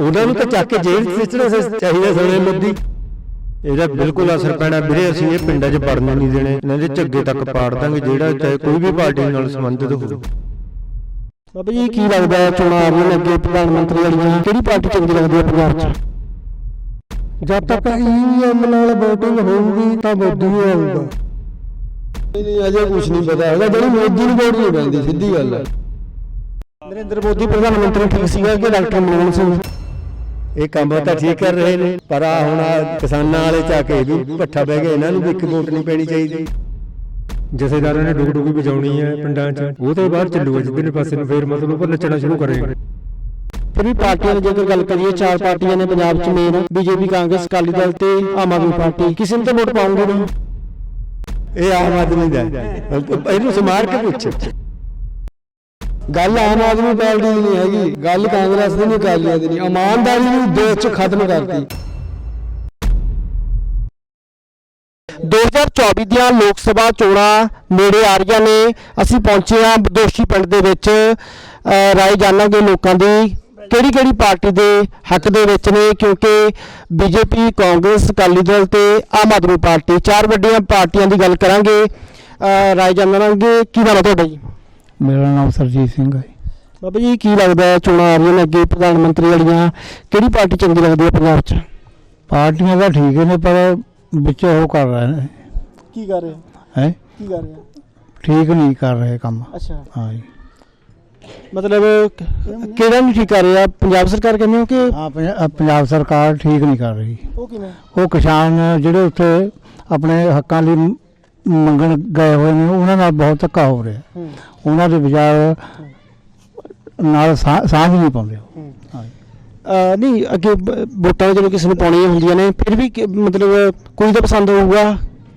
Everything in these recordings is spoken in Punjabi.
ਉਹਨਾਂ ਨੂੰ ਤਾਂ ਚੱਕ ਕੇ ਜੇਲ੍ਹ 'ਚ ਸਿੱਟਣਾ ਚਾਹੀਦਾ ਸੋਨੇ ਮੋਦੀ ਇਹਦਾ ਬਿਲਕੁਲ ਅਸਰ ਪੈਣਾ ਵੀਰੇ ਅਸੀਂ ਇਹ ਪਿੰਡਾਂ 'ਚ ਵੜਨ ਨਹੀਂ ਦੇਣੇ ਇਹਨਾਂ ਦੇ ਝੱਗੇ ਤੱਕ ਪਾੜ ਦਾਂਗੇ ਜਿਹੜਾ ਚਾਹੇ ਕੋਈ ਵੀ ਪਾਰਟੀ ਨਾਲ ਸੰਬੰਧਿਤ ਹੋਵੇ। ਬਾਬਾ ਜੀ ਕੀ ਲੱਗਦਾ ਹੈ ਚੋਣਾਂ ਆ ਰਹੀਆਂ ਨੇ ਅੱਗੇ ਪ੍ਰਧਾਨ ਮੰਤਰੀ ਵਾਲੀਆਂ? ਕਿਹੜੀ ਪਾਰਟੀ ਚੰਗੀ ਲੱਗਦੀ ਹੈ ਪੰਜਾਬ 'ਚ? ਜਦ ਤੱਕ ਈਵੀਐਮ ਨਾਲ VOTING ਹੋਊਗੀ ਤਾਂ ਮੋਦੀ ਹੀ ਆਊਗਾ ਨਹੀਂ ਅਜੇ ਕੁਝ ਨਹੀਂ ਪਤਾ ਹੈਗਾ। ਜਿਹੜੀ ਮੋਦੀ ਨੂੰ ਵੋਟ ਨਹੀਂ ਪੈਂਦੀ ਸਿੱਧੀ ਗੱਲ ਹੈ। ਨਰਿੰਦਰ ਮੋਦੀ ਪ੍ਰਧਾਨ ਮੰਤਰੀ ਠੀਕ ਸੀਗਾ ਕਿ ਡਾਕਟਰ ਮਨਮੋਹਨ ਸਿੰਘ? ਇਹ ਕੰਮ ਤਾਂ ਠੀਕ ਕਰ ਰਹੇ ਨੇ ਪਰ ਆ ਹੁਣ ਕਿਸਾਨਾਂ ਵਾਲੇ ਚਾ ਕੇ ਵੀ ਪੱਠਾ ਬਹਿ ਗਏ ਇਹਨਾਂ ਨੂੰ ਵੀ ਇੱਕ ਵੋਟ ਨਹੀਂ ਪੈਣੀ ਚਾਹੀਦੀ। ਜਥੇਦਾਰਾਂ ਨੇ ਡੁਗ ਡੁਗੀ ਵਜਾਉਣੀ ਹੈ ਪਿੰਡਾਂ 'ਚ। ਉਹ ਤੋਂ ਬਾਅਦ ਚੱਲੂਗਾ ਜਿੱਦਲੇ ਪਾਸੇ ਨੂੰ ਫੇਰ ਮਤਲਬ ਉਹ ਨੱਚਣਾ ਸ਼ੁਰੂ ਕਰੇਗਾ। ਵੀ ਪਾਰਟੀਆਂ ਦੀ ਜੇਕਰ ਗੱਲ ਕਰੀਏ ਚਾਰ ਪਾਰਟੀਆਂ ਨੇ ਪੰਜਾਬ 'ਚ main BJP Congress Akali Dal ਤੇ ਆਮ ਆਦਮੀ ਪਾਰਟੀ। ਕਿਸੇ ਨੂੰ ਤਾਂ ਵੋਟ ਪਾਉਂਗੇ ਨਾ ਇਹ ਆਮ ਆਦਮੀ ਦਾ। ਇਹਨੂੰ ਸਮਾਰ ਕੇ ਪੁੱਛ। ਗੱਲ ਆਮ ਆਦਮੀ ਪਾਰਟੀ ਦੀ ਨਹੀਂ ਹੈਗੀ। ਗੱਲ ਕਾਂਗਰਸ ਦੀ ਨਹੀਂ ਅਕਾਲੀਆਂ ਦੀ। ਨਹੀਂ ਇਮਾਨਦਾਰੀ ਨੂੰ ਦੇਸ਼ 'ਚ ਖਤਮ ਕਰਤੀ। 2024 ਦੀਆਂ ਲੋਕ ਸਭਾ ਚੋਣਾਂ ਨੇੜੇ ਆ ਰਹੀਆਂ ਨੇ। ਅਸੀਂ ਪਹੁੰਚੇ ਹਾਂ ਬਦੋਸ਼ੀ ਪਿੰਡ ਦੇ ਵਿੱਚ ਅ, ਰਾਏ ਜਾਣਾਂਗੇ ਲੋਕਾਂ ਦੀ। ਕਿਹੜੀ ਕਿਹੜੀ ਪਾਰਟੀ ਦੇ ਹੱਕ ਦੇ ਵਿੱਚ ਨੇ? ਕਿਉਂਕਿ ਬੀਜੇਪੀ ਕਾਂਗਰਸ ਅਕਾਲੀ ਦਲ ਤੇ ਆਮ ਆਦਮੀ ਪਾਰਟੀ। ਚਾਰ ਵੱਡੀਆਂ ਪਾਰਟੀਆਂ ਦੀ ਗੱਲ ਕਰਾਂਗੇ। ਅ, ਰਾਏ ਜਾਣਾਂਗੇ ਕੀ ਨਾਮ ਹੈ ਤੁਹਾਡਾ? ਜੀ ਮੇਰਾ ਨਾਮ ਸਰਜੀਤ ਸਿੰਘ ਹੈ ਬਾਬਾ ਜੀ ਕੀ ਲੱਗਦਾ ਹੈ ਚੋਣਾਂ ਆ ਰਹੀਆਂ ਨੇ ਅੱਗੇ ਪ੍ਰਧਾਨ ਮੰਤਰੀ ਵਾਲੀਆਂ? ਕਿਹੜੀ ਪਾਰਟੀ ਚੰਗੀ ਲੱਗਦੀ ਹੈ ਪੰਜਾਬ 'ਚ? ਪਾਰਟੀਆਂ ਤਾਂ ਠੀਕ ਨੇ ਪਰ ਵਿੱਚ ਉਹ ਕਰ ਰਹੇ ਨੇ। ਕੀ ਕਰ ਰਹੇ? ਹੈ? ਕੀ ਕਰ ਰਹੇ? ਠੀਕ ਨਹੀਂ ਕਰ ਰਹੇ ਕੰਮ। ਅੱਛਾ। ਹਾਂ ਜੀ। ਮਤਲਬ ਕਿਹੜਾ ਨਹੀਂ ਠੀਕ ਕਰ ਰਿਹਾ ਪੰਜਾਬ ਸਰਕਾਰ ਕਹਿੰਦੇ ਹੋ ਕਿ ਹਾਂ ਪੰਜ- ਅ, ਪੰਜਾਬ ਸਰਕਾਰ ਠੀਕ ਨਹੀਂ ਕਰ ਰਹੀ। ਉਹ ਕਿਵੇਂ? ਉਹ ਕਿਸਾਨ ਜਿਹੜੇ ਉੱਥੇ ਆਪਣੇ ਹੱਕਾਂ ਲਈ ਮ- ਮੰਗਣ ਗਏ ਹੋਏ ਨੇ ਉਹਨਾਂ ਨਾਲ ਬਹੁਤ ਧੱਕਾ ਹੋ ਰਿਹਾ। ਉਹਨਾਂ ਦੇ ਵਿਚਾਰ ਨਾਲ ਸਾਂਝ ਨਹੀਂ ਪਾਉਂਦੇ ਜੀ। ਨਹੀਂ ਅੱਗੇ ਵੋਟਾਂ ਜਦੋਂ ਕਿਸੇ ਨੂੰ ਪਾਉਣੀਆਂ ਹੁੰਦੀਆਂ ਨੇ ਫਿਰ ਵੀ ਮਤਲਬ ਕੋਈ ਤਾਂ ਪਸੰਦ ਹੋਊਗਾ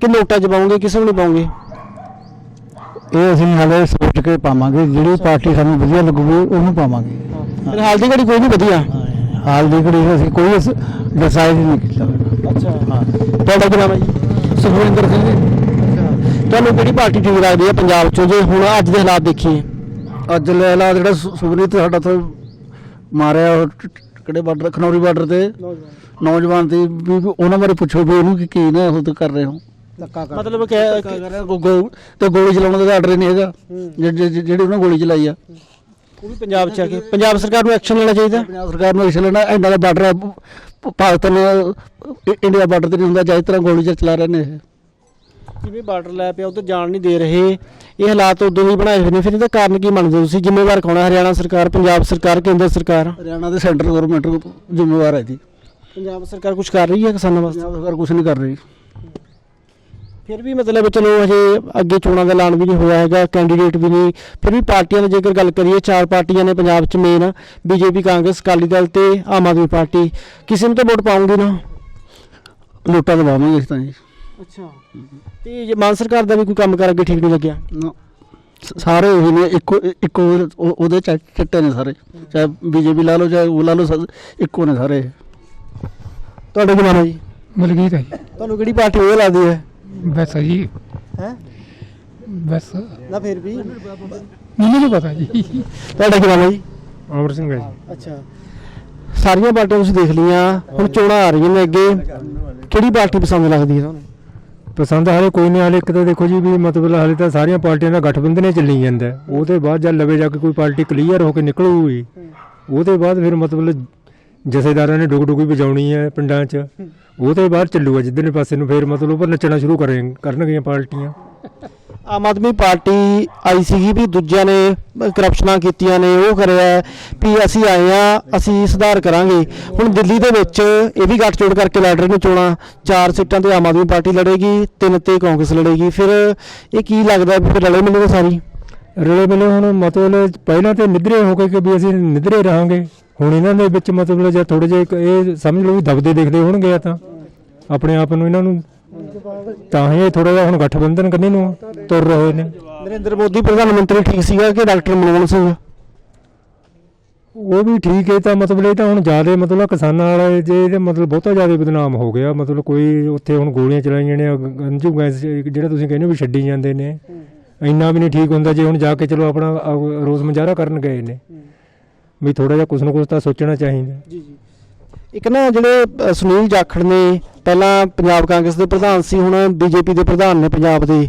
ਕਿ ਨੋਟਾਂ 'ਚ ਪਾਉਂਗੇ ਕਿਸੇ ਨੂੰ ਨਹੀਂ ਪਾਉਂਗੇ? ਇਹ ਅਸੀਂ ਹਾਲੇ ਸੋਚ ਕੇ ਪਾਵਾਂਗੇ ਜਿਹੜੀ ਪਾਰਟੀ ਸਾਨੂੰ ਵਧੀਆ ਲੱਗੂਗੀ ਉਹਨੂੰ ਪਾਵਾਂਗੇ। ਫਿਰ ਹਾਲ ਦੀ ਘੜੀ ਕੋਈ ਨਹੀਂ ਵਧੀਆ? ਹਾਲ ਦੀ ਘੜੀ ਅਸੀਂ ਕੋਈ ਡਿਸਾਈਡ ਨਹੀਂ ਕੀਤਾ। ਅੱਛਾ। ਹਾਂ। ਤੁਹਾਡਾ ਕੀ ਨਾਮ ਹੈ ਜੀ? ਸੁਖਵਿੰਦਰ ਸਿੰਘ ਤੁਹਾਨੂੰ ਕਿਹੜੀ ਪਾਰਟੀ ਠੀਕ ਲੱਗਦੀ ਹੈ ਪੰਜਾਬ 'ਚੋਂ? ਜੇ ਹੁਣ ਅੱਜ ਦੇ ਹਾਲਾਤ ਦੇਖੀਏ। ਅੱਜ ਲੈ ਲਾ ਜਿਹੜਾ ਸੁ- ਸੁਖਰੀਤ ਸਾਡਾ ਤੋਂ ਮਾਰਿਆ ਉਹ ਟ- ਟ- ਕਿਹੜੇ ਬਾਰਡਰ ਖਨੌਰੀ ਬਾਰਡਰ ਤੇ। ਨੌਜਵਾਨ। ਤੇ ਵੀ ਉਹਨਾਂ ਬਾਰੇ ਪੁੱਛੋ ਵੀ ਉਹਨੂੰ ਕੀ ਕੀ ਨੇ ਉਹ ਤੇ ਕਰ ਰਹੇ ਹੋ। ਮਤਲਬ ਕਿ ਕਰ ਰਿਹਾ ਗੋ- ਗੋ- ਤੇ ਗੋਲੀ ਚਲਾਉਣ ਦਾ ਆਰਡਰ ਨਹੀਂ ਹੈਗਾ। ਜਿ- ਜਿ- ਜਿ- ਜਿਹੜੀ ਉਹਨਾਂ ਗੋਲੀ ਚਲਾਈ ਆ। ਉਹ ਵੀ ਪੰਜਾਬ 'ਚ ਆ ਕੇ। ਪੰਜਾਬ ਸਰਕਾਰ ਨੂੰ ਐਕਸ਼ਨ ਲੈਣਾ ਚਾਹੀਦਾ। ਪੰਜਾਬ ਸਰਕਾਰ ਨੂੰ ਇਸ ਲੈਣਾ। ਇੰਨਾ ਦਾ ਬਾਰਡਰ ਪਾਕਿਸਤਾਨ ਇੰਡੀਆ ਬਾਰਡਰ ਤੇ ਨਹੀਂ ਹੁੰਦਾ ਜਿਸ ਤਰ੍ਹਾਂ ਗੋਲੀ ਚਲਾ ਰਹੇ ਨੇ ਇਹ। ਜਿਵੇਂ ਬਾਰਡਰ ਲੈ ਪਿਆ ਉਧਰ ਜਾਣ ਨਹੀਂ ਦੇ ਰਹੇ। ਇਹ ਹਾਲਾਤ ਉਦੋਂ ਹੀ ਬਣਾਏ ਹੋਏ ਨੇ ਫਿਰ ਇਹਦਾ ਕਾਰਨ ਕੀ ਮੰਨਦੇ ਹੋ ਤੁਸੀਂ? ਜ਼ਿੰਮੇਵਾਰ ਕੌਣ ਹੈ ਹਰਿਆਣਾ ਸਰਕਾਰ ਪੰਜਾਬ ਸਰਕਾਰ ਕੇਂਦਰ ਸਰਕਾਰ? ਹਰਿਆਣਾ ਦੇ ਸੈਂਟਰ ਗਵਰਨਮੈਂਟ ਜ਼ਿੰਮੇਵਾਰ ਹੈ ਜੀ। ਪੰਜਾਬ ਸਰਕਾਰ ਕੁਝ ਕਰ ਰਹੀ ਹੈ ਕਿਸਾਨਾਂ ਵਾਸਤੇ? ਪੰਜਾਬ ਸਰਕਾਰ ਕੁਝ ਨਹੀਂ ਕਰ ਰਹੀ। ਫਿਰ ਵੀ ਮਤਲਬ ਚਲੋ ਹਜੇ ਅੱਗੇ ਚੋਣਾਂ ਦਾ ਐਲਾਨ ਵੀ ਨਹੀਂ ਹੋਇਆ ਹੈਗਾ ਕੈਂਡੀਡੇਟ ਵੀ ਨਹੀਂ। ਫਿਰ ਵੀ ਪਾਰਟੀਆਂ ਦੀ ਜੇਕਰ ਗੱਲ ਕਰੀਏ ਚਾਰ ਪਾਰਟੀਆਂ ਨੇ ਪੰਜਾਬ 'ਚ main BJP Congress Akali Dal ਤੇ ਆਮ ਆਦਮੀ ਪਾਰਟੀ। ਕਿਸੇ ਨੂੰ ਤਾਂ ਵੋਟ ਪਾਉਂਗੇ ਨਾ। ਲੋਟਾਂ ਦਬਾਵਾਂਗੇ ਇਸ ਤਾਂ ਜੀ। ਅੱਛਾ। ਤੇ ਜੇ ਮਾਨ ਸਰਕਾਰ ਦਾ ਵੀ ਕੋਈ ਕੰਮ ਕਰ ਅੱਗੇ ਠੀਕ ਨਹੀਂ ਲੱਗਿਆ? ਨਾ। ਸ- ਸਾਰੇ ਉਹੀ ਨੇ ਇੱਕੋ ਇੱਕੋ ਉਹ- ਉਹਦੇ ਚ ਚਿੱਟੇ ਨੇ ਸਾਰੇ। ਚਾਹੇ ਬੀਜੇਪੀ ਲਾ ਲਓ ਚਾਹੇ ਉਹ ਲਾ ਲਓ ਇੱਕੋ ਨੇ ਸਾਰੇ। ਤੁਹਾਡਾ ਕੀ ਹੈ ਜੀ? ਮਲਕੀਤ ਹੈ ਜੀ। ਤੁਹਾਨੂੰ ਕਿਹੜੀ ਪਾਰਟੀ ਉਹ ਲੱਗਦੀ ਹੈ? ਬਸ ਜੀ। ਹੈ? ਬਸ। ਨਾ ਫਿਰ ਵੀ? ਮੈਨੂੰ ਨਹੀਂ ਪਤਾ ਜੀ। ਤੁਹਾਡਾ ਕੀ ਹੈ ਜੀ? ਅਮਰ ਸਿੰਘ ਹੈ ਜੀ। ਅੱਛਾ। ਸਾਰੀਆਂ ਪਾਰਟੀਆਂ ਤੁਸੀਂ ਦੇਖ ਲਈਆਂ ਹੁਣ ਚੋਣਾਂ ਆ ਰਹੀਆਂ ਨੇ ਅੱਗੇ। ਕਿਹੜੀ ਪਾਰਟੀ ਪਸੰਦ ਲੱਗਦੀ ਹੈ ਤੁਹਾਨੂੰ? ਪਸੰਦ ਹਾਲੇ ਕੋਈ ਨਹੀਂ, ਹਾਲੇ ਇੱਕ ਤਾਂ ਦੇਖੋ ਜੀ ਵੀ ਮਤਲਬ ਹਾਲੇ ਤਾਂ ਸਾਰੀਆਂ ਪਾਰਟੀਆਂ ਦਾ ਗਠਬੰਧਨ ਹੀ ਚੱਲੀ ਜਾਂਦਾ ਹੈ। ਉਹ ਤੋਂ ਬਾਅਦ ਜਦ ਲਵੇ ਜਾ ਕੇ ਕੋਈ ਪਾਰਟੀ ਕਲੀਅਰ ਹੋ ਕੇ ਨਿਕਲੂਗੀ ਉਹ ਤੋਂ ਬਾਅਦ ਫਿਰ ਮਤਲਬ ਜਥੇਦਾਰਾਂ ਨੇ ਡੁਗ ਡੁਗੀ ਵਜਾਉਣੀ ਹੈ ਪਿੰਡਾਂ 'ਚ ਉਹ ਤੋਂ ਬਾਅਦ ਚੱਲੂਗਾ ਜਿੱਦਲੇ ਪਾਸੇ ਨੂੰ ਫਿਰ ਮਤਲਬ ਉਹ ਨੱਚਣਾ ਸ਼ੁਰੂ ਕਰੇ ਕਰਨਗੀਆਂ ਪਾਰਟੀਆਂ ਆਮ ਆਦਮੀ ਪਾਰਟੀ ਆਈ ਸੀਗੀ ਵੀ ਦੂਜਿਆਂ ਨੇ ਕਰਪਸ਼ਨਾਂ ਕੀਤੀਆਂ ਨੇ, ਉਹ ਕਰਿਆ ਵੀ ਅਸੀਂ ਆਏ ਆ ਅਸੀਂ ਸੁਧਾਰ ਕਰਾਂਗੇ। ਹੁਣ ਦਿੱਲੀ ਦੇ ਵਿੱਚ ਇਹ ਵੀ ਗੱਠਜੋੜ ਕਰਕੇ ਲੜ ਰਹੇ ਨੇ ਚੋਣਾਂ, ਚਾਰ ਸੀਟਾਂ ਤੇ ਆਮ ਆਦਮੀ ਪਾਰਟੀ ਲੜੇਗੀ, ਤਿੰਨ ਤੇ ਕਾਂਗਰਸ ਲੜੇਗੀ। ਫਿਰ ਇਹ ਕੀ ਲੱਗਦਾ ਵੀ ਫਿਰ ਰਲੇ ਮਿਲੇ ਸਾਰੀ? ਰਲੇ ਮਿਲੇ ਹੁਣ ਮਤਲਬ ਪਹਿਲਾਂ ਤੇ ਨਿਧਰੇ ਹੋ ਕੇ ਕਿ ਵੀ ਅਸੀਂ ਨਿਧਰੇ ਰਹਾਂਗੇ। ਹੁਣ ਇਹਨਾਂ ਦੇ ਵਿੱਚ ਮਤਲਬ ਜੇ ਥੋੜੇ ਜੇ ਇਹ ਸਮਝ ਲਓ ਵੀ ਦਬਦੇ ਦੇਖਦੇ ਹੋਣਗੇ ਆ ਤਾਂ। ਆਪਣੇ ਆਪ ਨੂੰ ਇਹਨਾਂ ਨੂੰ ਤਾਂ ਹੀ ਇਹ ਥੋੜਾ ਜਿਹਾ ਹੁਣ ਗਠਬੰਧਨ ਕਰਨੇ ਨੂੰ ਤੁਰ ਰਹੇ ਨੇ। ਨਰਿੰਦਰ ਮੋਦੀ ਪ੍ਰਧਾਨ ਮੰਤਰੀ ਠੀਕ ਸੀਗਾ ਕਿ ਡਾਕਟਰ ਮਨਮੋਹਨ ਸਿੰਘ? ਉਹ ਵੀ ਠੀਕ ਹੈ ਤਾਂ ਮਤਲਬ ਇਹ ਤਾਂ ਹੁਣ ਜ਼ਿਆਦਾ ਮਤਲਬ ਕਿਸਾਨਾਂ ਵਾਲੇ ਜੇ ਇਹਦੇ ਮਤਲਬ ਬਹੁਤਾ ਜ਼ਿਆਦਾ ਬਦਨਾਮ ਹੋ ਗਿਆ। ਮਤਲਬ ਕੋਈ ਉੱਥੇ ਹੁਣ ਗੋਲੀਆਂ ਚਲਾਈਆਂ ਨੇ ਗੰਜੂ ਗੈਸ ਜਿਹੜਾ ਤੁਸੀਂ ਕਹਿੰਦੇ ਹੋ ਵੀ ਛੱਡੀ ਜਾਂਦੇ ਨੇ। ਇੰਨਾ ਵੀ ਨਹੀਂ ਠੀਕ ਹੁੰਦਾ ਜੇ ਹੁਣ ਜਾ ਕੇ ਚਲੋ ਆਪਣਾ ਰੋਜ਼ ਮੁਜ਼ਾਹਰਾ ਕਰਨ ਗਏ ਨੇ। ਵੀ ਥੋੜਾ ਜਿਹਾ ਕੁਛ ਨਾ ਕੁਛ ਤਾਂ ਸੋਚਣਾ ਚਾਹੀਦਾ। ਜੀ ਜੀ। ਇੱਕ ਨਾ ਜਿਹੜੇ ਸੁਨੀਲ ਜਾਖੜ ਨੇ ਪਹਿਲਾਂ ਪੰਜਾਬ ਕਾਂਗਰਸ ਦੇ ਪ੍ਰਧਾਨ ਸੀ ਹੁਣ ਬੀਜੇਪੀ ਦੇ ਪ੍ਰਧਾਨ ਨੇ ਪੰਜਾਬ ਦੇ।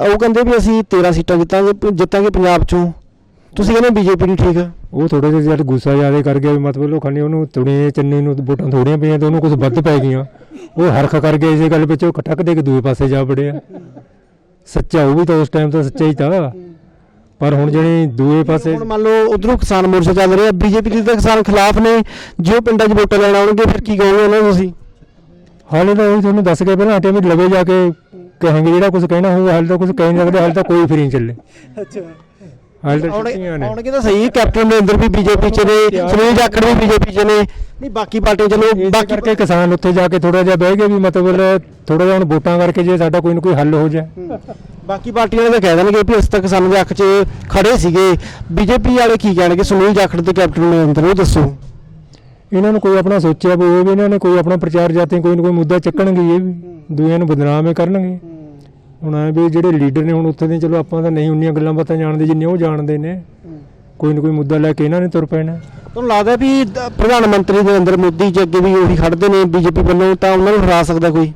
ਉਹ ਕਹਿੰਦੇ ਵੀ ਅਸੀਂ 13 ਸੀਟਾਂ ਜਿੱਤਾਂਗੇ ਜਿੱਤਾਂਗੇ ਪੰਜਾਬ ਚੋਂ। ਤੁਸੀਂ ਕਹਿੰਦੇ ਬੀਜੇਪੀ ਨਹੀਂ ਠੀਕ? ਉਹ ਥੋੜੇ ਜਿਹਾ ਜਦ ਗੁੱਸਾ ਜ਼ਿਆਦਾ ਕਰ ਗਿਆ ਵੀ ਮਤਲਬ ਲੋਕਾਂ ਨੇ ਉਹਨੂੰ ਤੁੜੇ ਚੰਨੀ ਨੂੰ ਵੋਟਾਂ ਥੋੜੀਆਂ ਪਈਆਂ ਤੇ ਉਹਨੂੰ ਕੁਝ ਵੱਧ ਪੈ ਗਈਆਂ। ਉਹ ਹਰਖ ਕਰ ਗਿਆ ਇਸੇ ਗੱਲ ਵਿੱਚ ਉਹ ਖਟਕ ਦੇ ਕੇ ਦੂਏ ਪਾਸੇ ਜਾ ਵੜਿਆ। ਸੱਚਾ ਉਹ ਵੀ ਤਾਂ ਉਸ ਟਾਈਮ ਤਾਂ ਸੱਚਾ ਹੀ ਤਾਂ। ਪਰ ਹੁਣ ਜਿਹੜੇ ਦੂਏ ਪਾਸੇ ਹੁਣ ਮੰਨ ਲਓ ਉਧਰੋਂ ਕਿਸਾਨ ਮੋਰਚਾ ਚੱਲ ਰਿਹਾ ਬੀਜੇਪੀ ਦੇ ਤਾਂ ਕਿਸਾਨ ਖਿਲਾਫ ਨੇ। ਜੇ ਪਿੰਡਾਂ 'ਚ ਵੋਟਾਂ ਲੈਣ ਆਉਣਗੇ ਫਿਰ ਕੀ ਕਹੋਗੇ ਉਹਨਾਂ ਨੂੰ ਤੁਸੀਂ? ਹਾਲੇ ਤਾਂ ਉਹ ਤੁਹਾਨੂੰ ਦੱਸ ਕੇ ਪਹਿਲਾਂ ਹਟੇ ਵੀ ਲਵੇ ਜਾ ਕੇ ਕਹਾਂਗੇ ਜਿਹੜਾ ਕੁਝ ਕਹਿਣਾ ਹੋਊਗਾ ਹਾਲੇ ਤਾਂ ਕੁਝ ਕਹਿ ਨਹੀਂ ਸਕਦੇ ਹਾਲੇ ਤਾਂ ਕੋਈ ਫਰੀ ਚੱਲੇ। ਅੱਛਾ। ਹਾਲੇ ਤਾਂ ਛੁੱਟੀਆਂ ਨੇ। ਆਉਣਗੇ ਤਾਂ ਸਹੀ ਕੈਪਟਨ ਅਮਰਿੰਦਰ ਵੀ ਬੀਜੇਪੀ 'ਚ ਨੇ ਸੁਨੀਲ ਜਾਖੜ ਵੀ ਬੀਜੇਪੀ 'ਚ ਨੇ ਨਹੀਂ ਬਾਕੀ ਪਾਰਟੀਆਂ ਚਲੋ ਬਾਕੀ ਕਰਕੇ ਕਿਸਾਨ ਉੱਥੇ ਜਾ ਕੇ ਥੋੜਾ ਜਿਹਾ ਬਹਿ ਗਏ ਵੀ ਮਤਲਬ ਥੋੜਾ ਜਿਹਾ ਹੁਣ ਵੋਟਾਂ ਕਰਕੇ ਜੇ ਸਾਡਾ ਕੋਈ ਨਾ ਕੋਈ ਹੱਲ ਹੋ ਜਾਏ। ਬਾਕੀ ਪਾਰਟੀਆਂ ਵਾਲੇ ਤਾਂ ਕਹਿ ਦੇਣਗੇ ਵੀ ਅਸੀਂ ਤਾਂ ਕਿਸਾਨਾਂ ਦੇ ਹੱਕ 'ਚ ਖੜੇ ਸੀਗੇ। ਬੀਜੇਪੀ ਵਾਲੇ ਕੀ ਕਹਿਣਗੇ? ਸੁਨੀਲ ਜਾਖੜ ਤੇ ਕੈਪਟਨ ਅਮਰਿੰਦਰ ਉਹ ਦੱਸੋ। ਇਹਨਾਂ ਨੂੰ ਕੋਈ ਆਪਣਾ ਸੋਚਿਆ ਵੀ ਉਹ ਵੀ ਇਹਨਾਂ ਨੇ ਕੋਈ ਆਪਣਾ ਪ੍ਰਚਾਰ ਜਾਤੇ ਕੋਈ ਨਾ ਕੋਈ ਮੁੱਦਾ ਚੱਕਣਗੇ ਇਹ ਵੀ। ਦੂਜਿਆਂ ਨੂੰ ਬਦਨਾਮ ਕਰਨਗੇ। ਹੁਣ ਐ ਵੀ ਜਿਹੜੇ ਲੀਡਰ ਨੇ ਹੁਣ ਉੱਥੇ ਦੇ ਚਲੋ ਆਪਾਂ ਤਾਂ ਨਹੀਂ ਉਨੀਆਂ ਗੱਲਾਂ ਬਾਤਾਂ ਜਾਣਦੇ ਜਿੰਨੀਆਂ ਉਹ ਜਾਣਦੇ ਨੇ। ਕੋਈ ਨਾ ਕੋਈ ਮੁੱਦਾ ਲੈ ਕੇ ਇਹਨਾਂ ਨੇ ਤੁਰ ਪੈਣਾ। ਤੁਹਾਨੂੰ ਲੱਗਦਾ ਵੀ ਪ੍ਰਧਾਨ ਮੰਤਰੀ ਨਰਿੰਦਰ ਮੋਦੀ ਜੀ ਅੱਗੇ ਵੀ ਉਹੀ ਖੜਦੇ ਨੇ ਬੀਜੇਪੀ ਵੱਲੋਂ ਤਾਂ ਉਹਨਾਂ ਨੂੰ ਹਰਾ ਸਕਦਾ ਕੋਈ?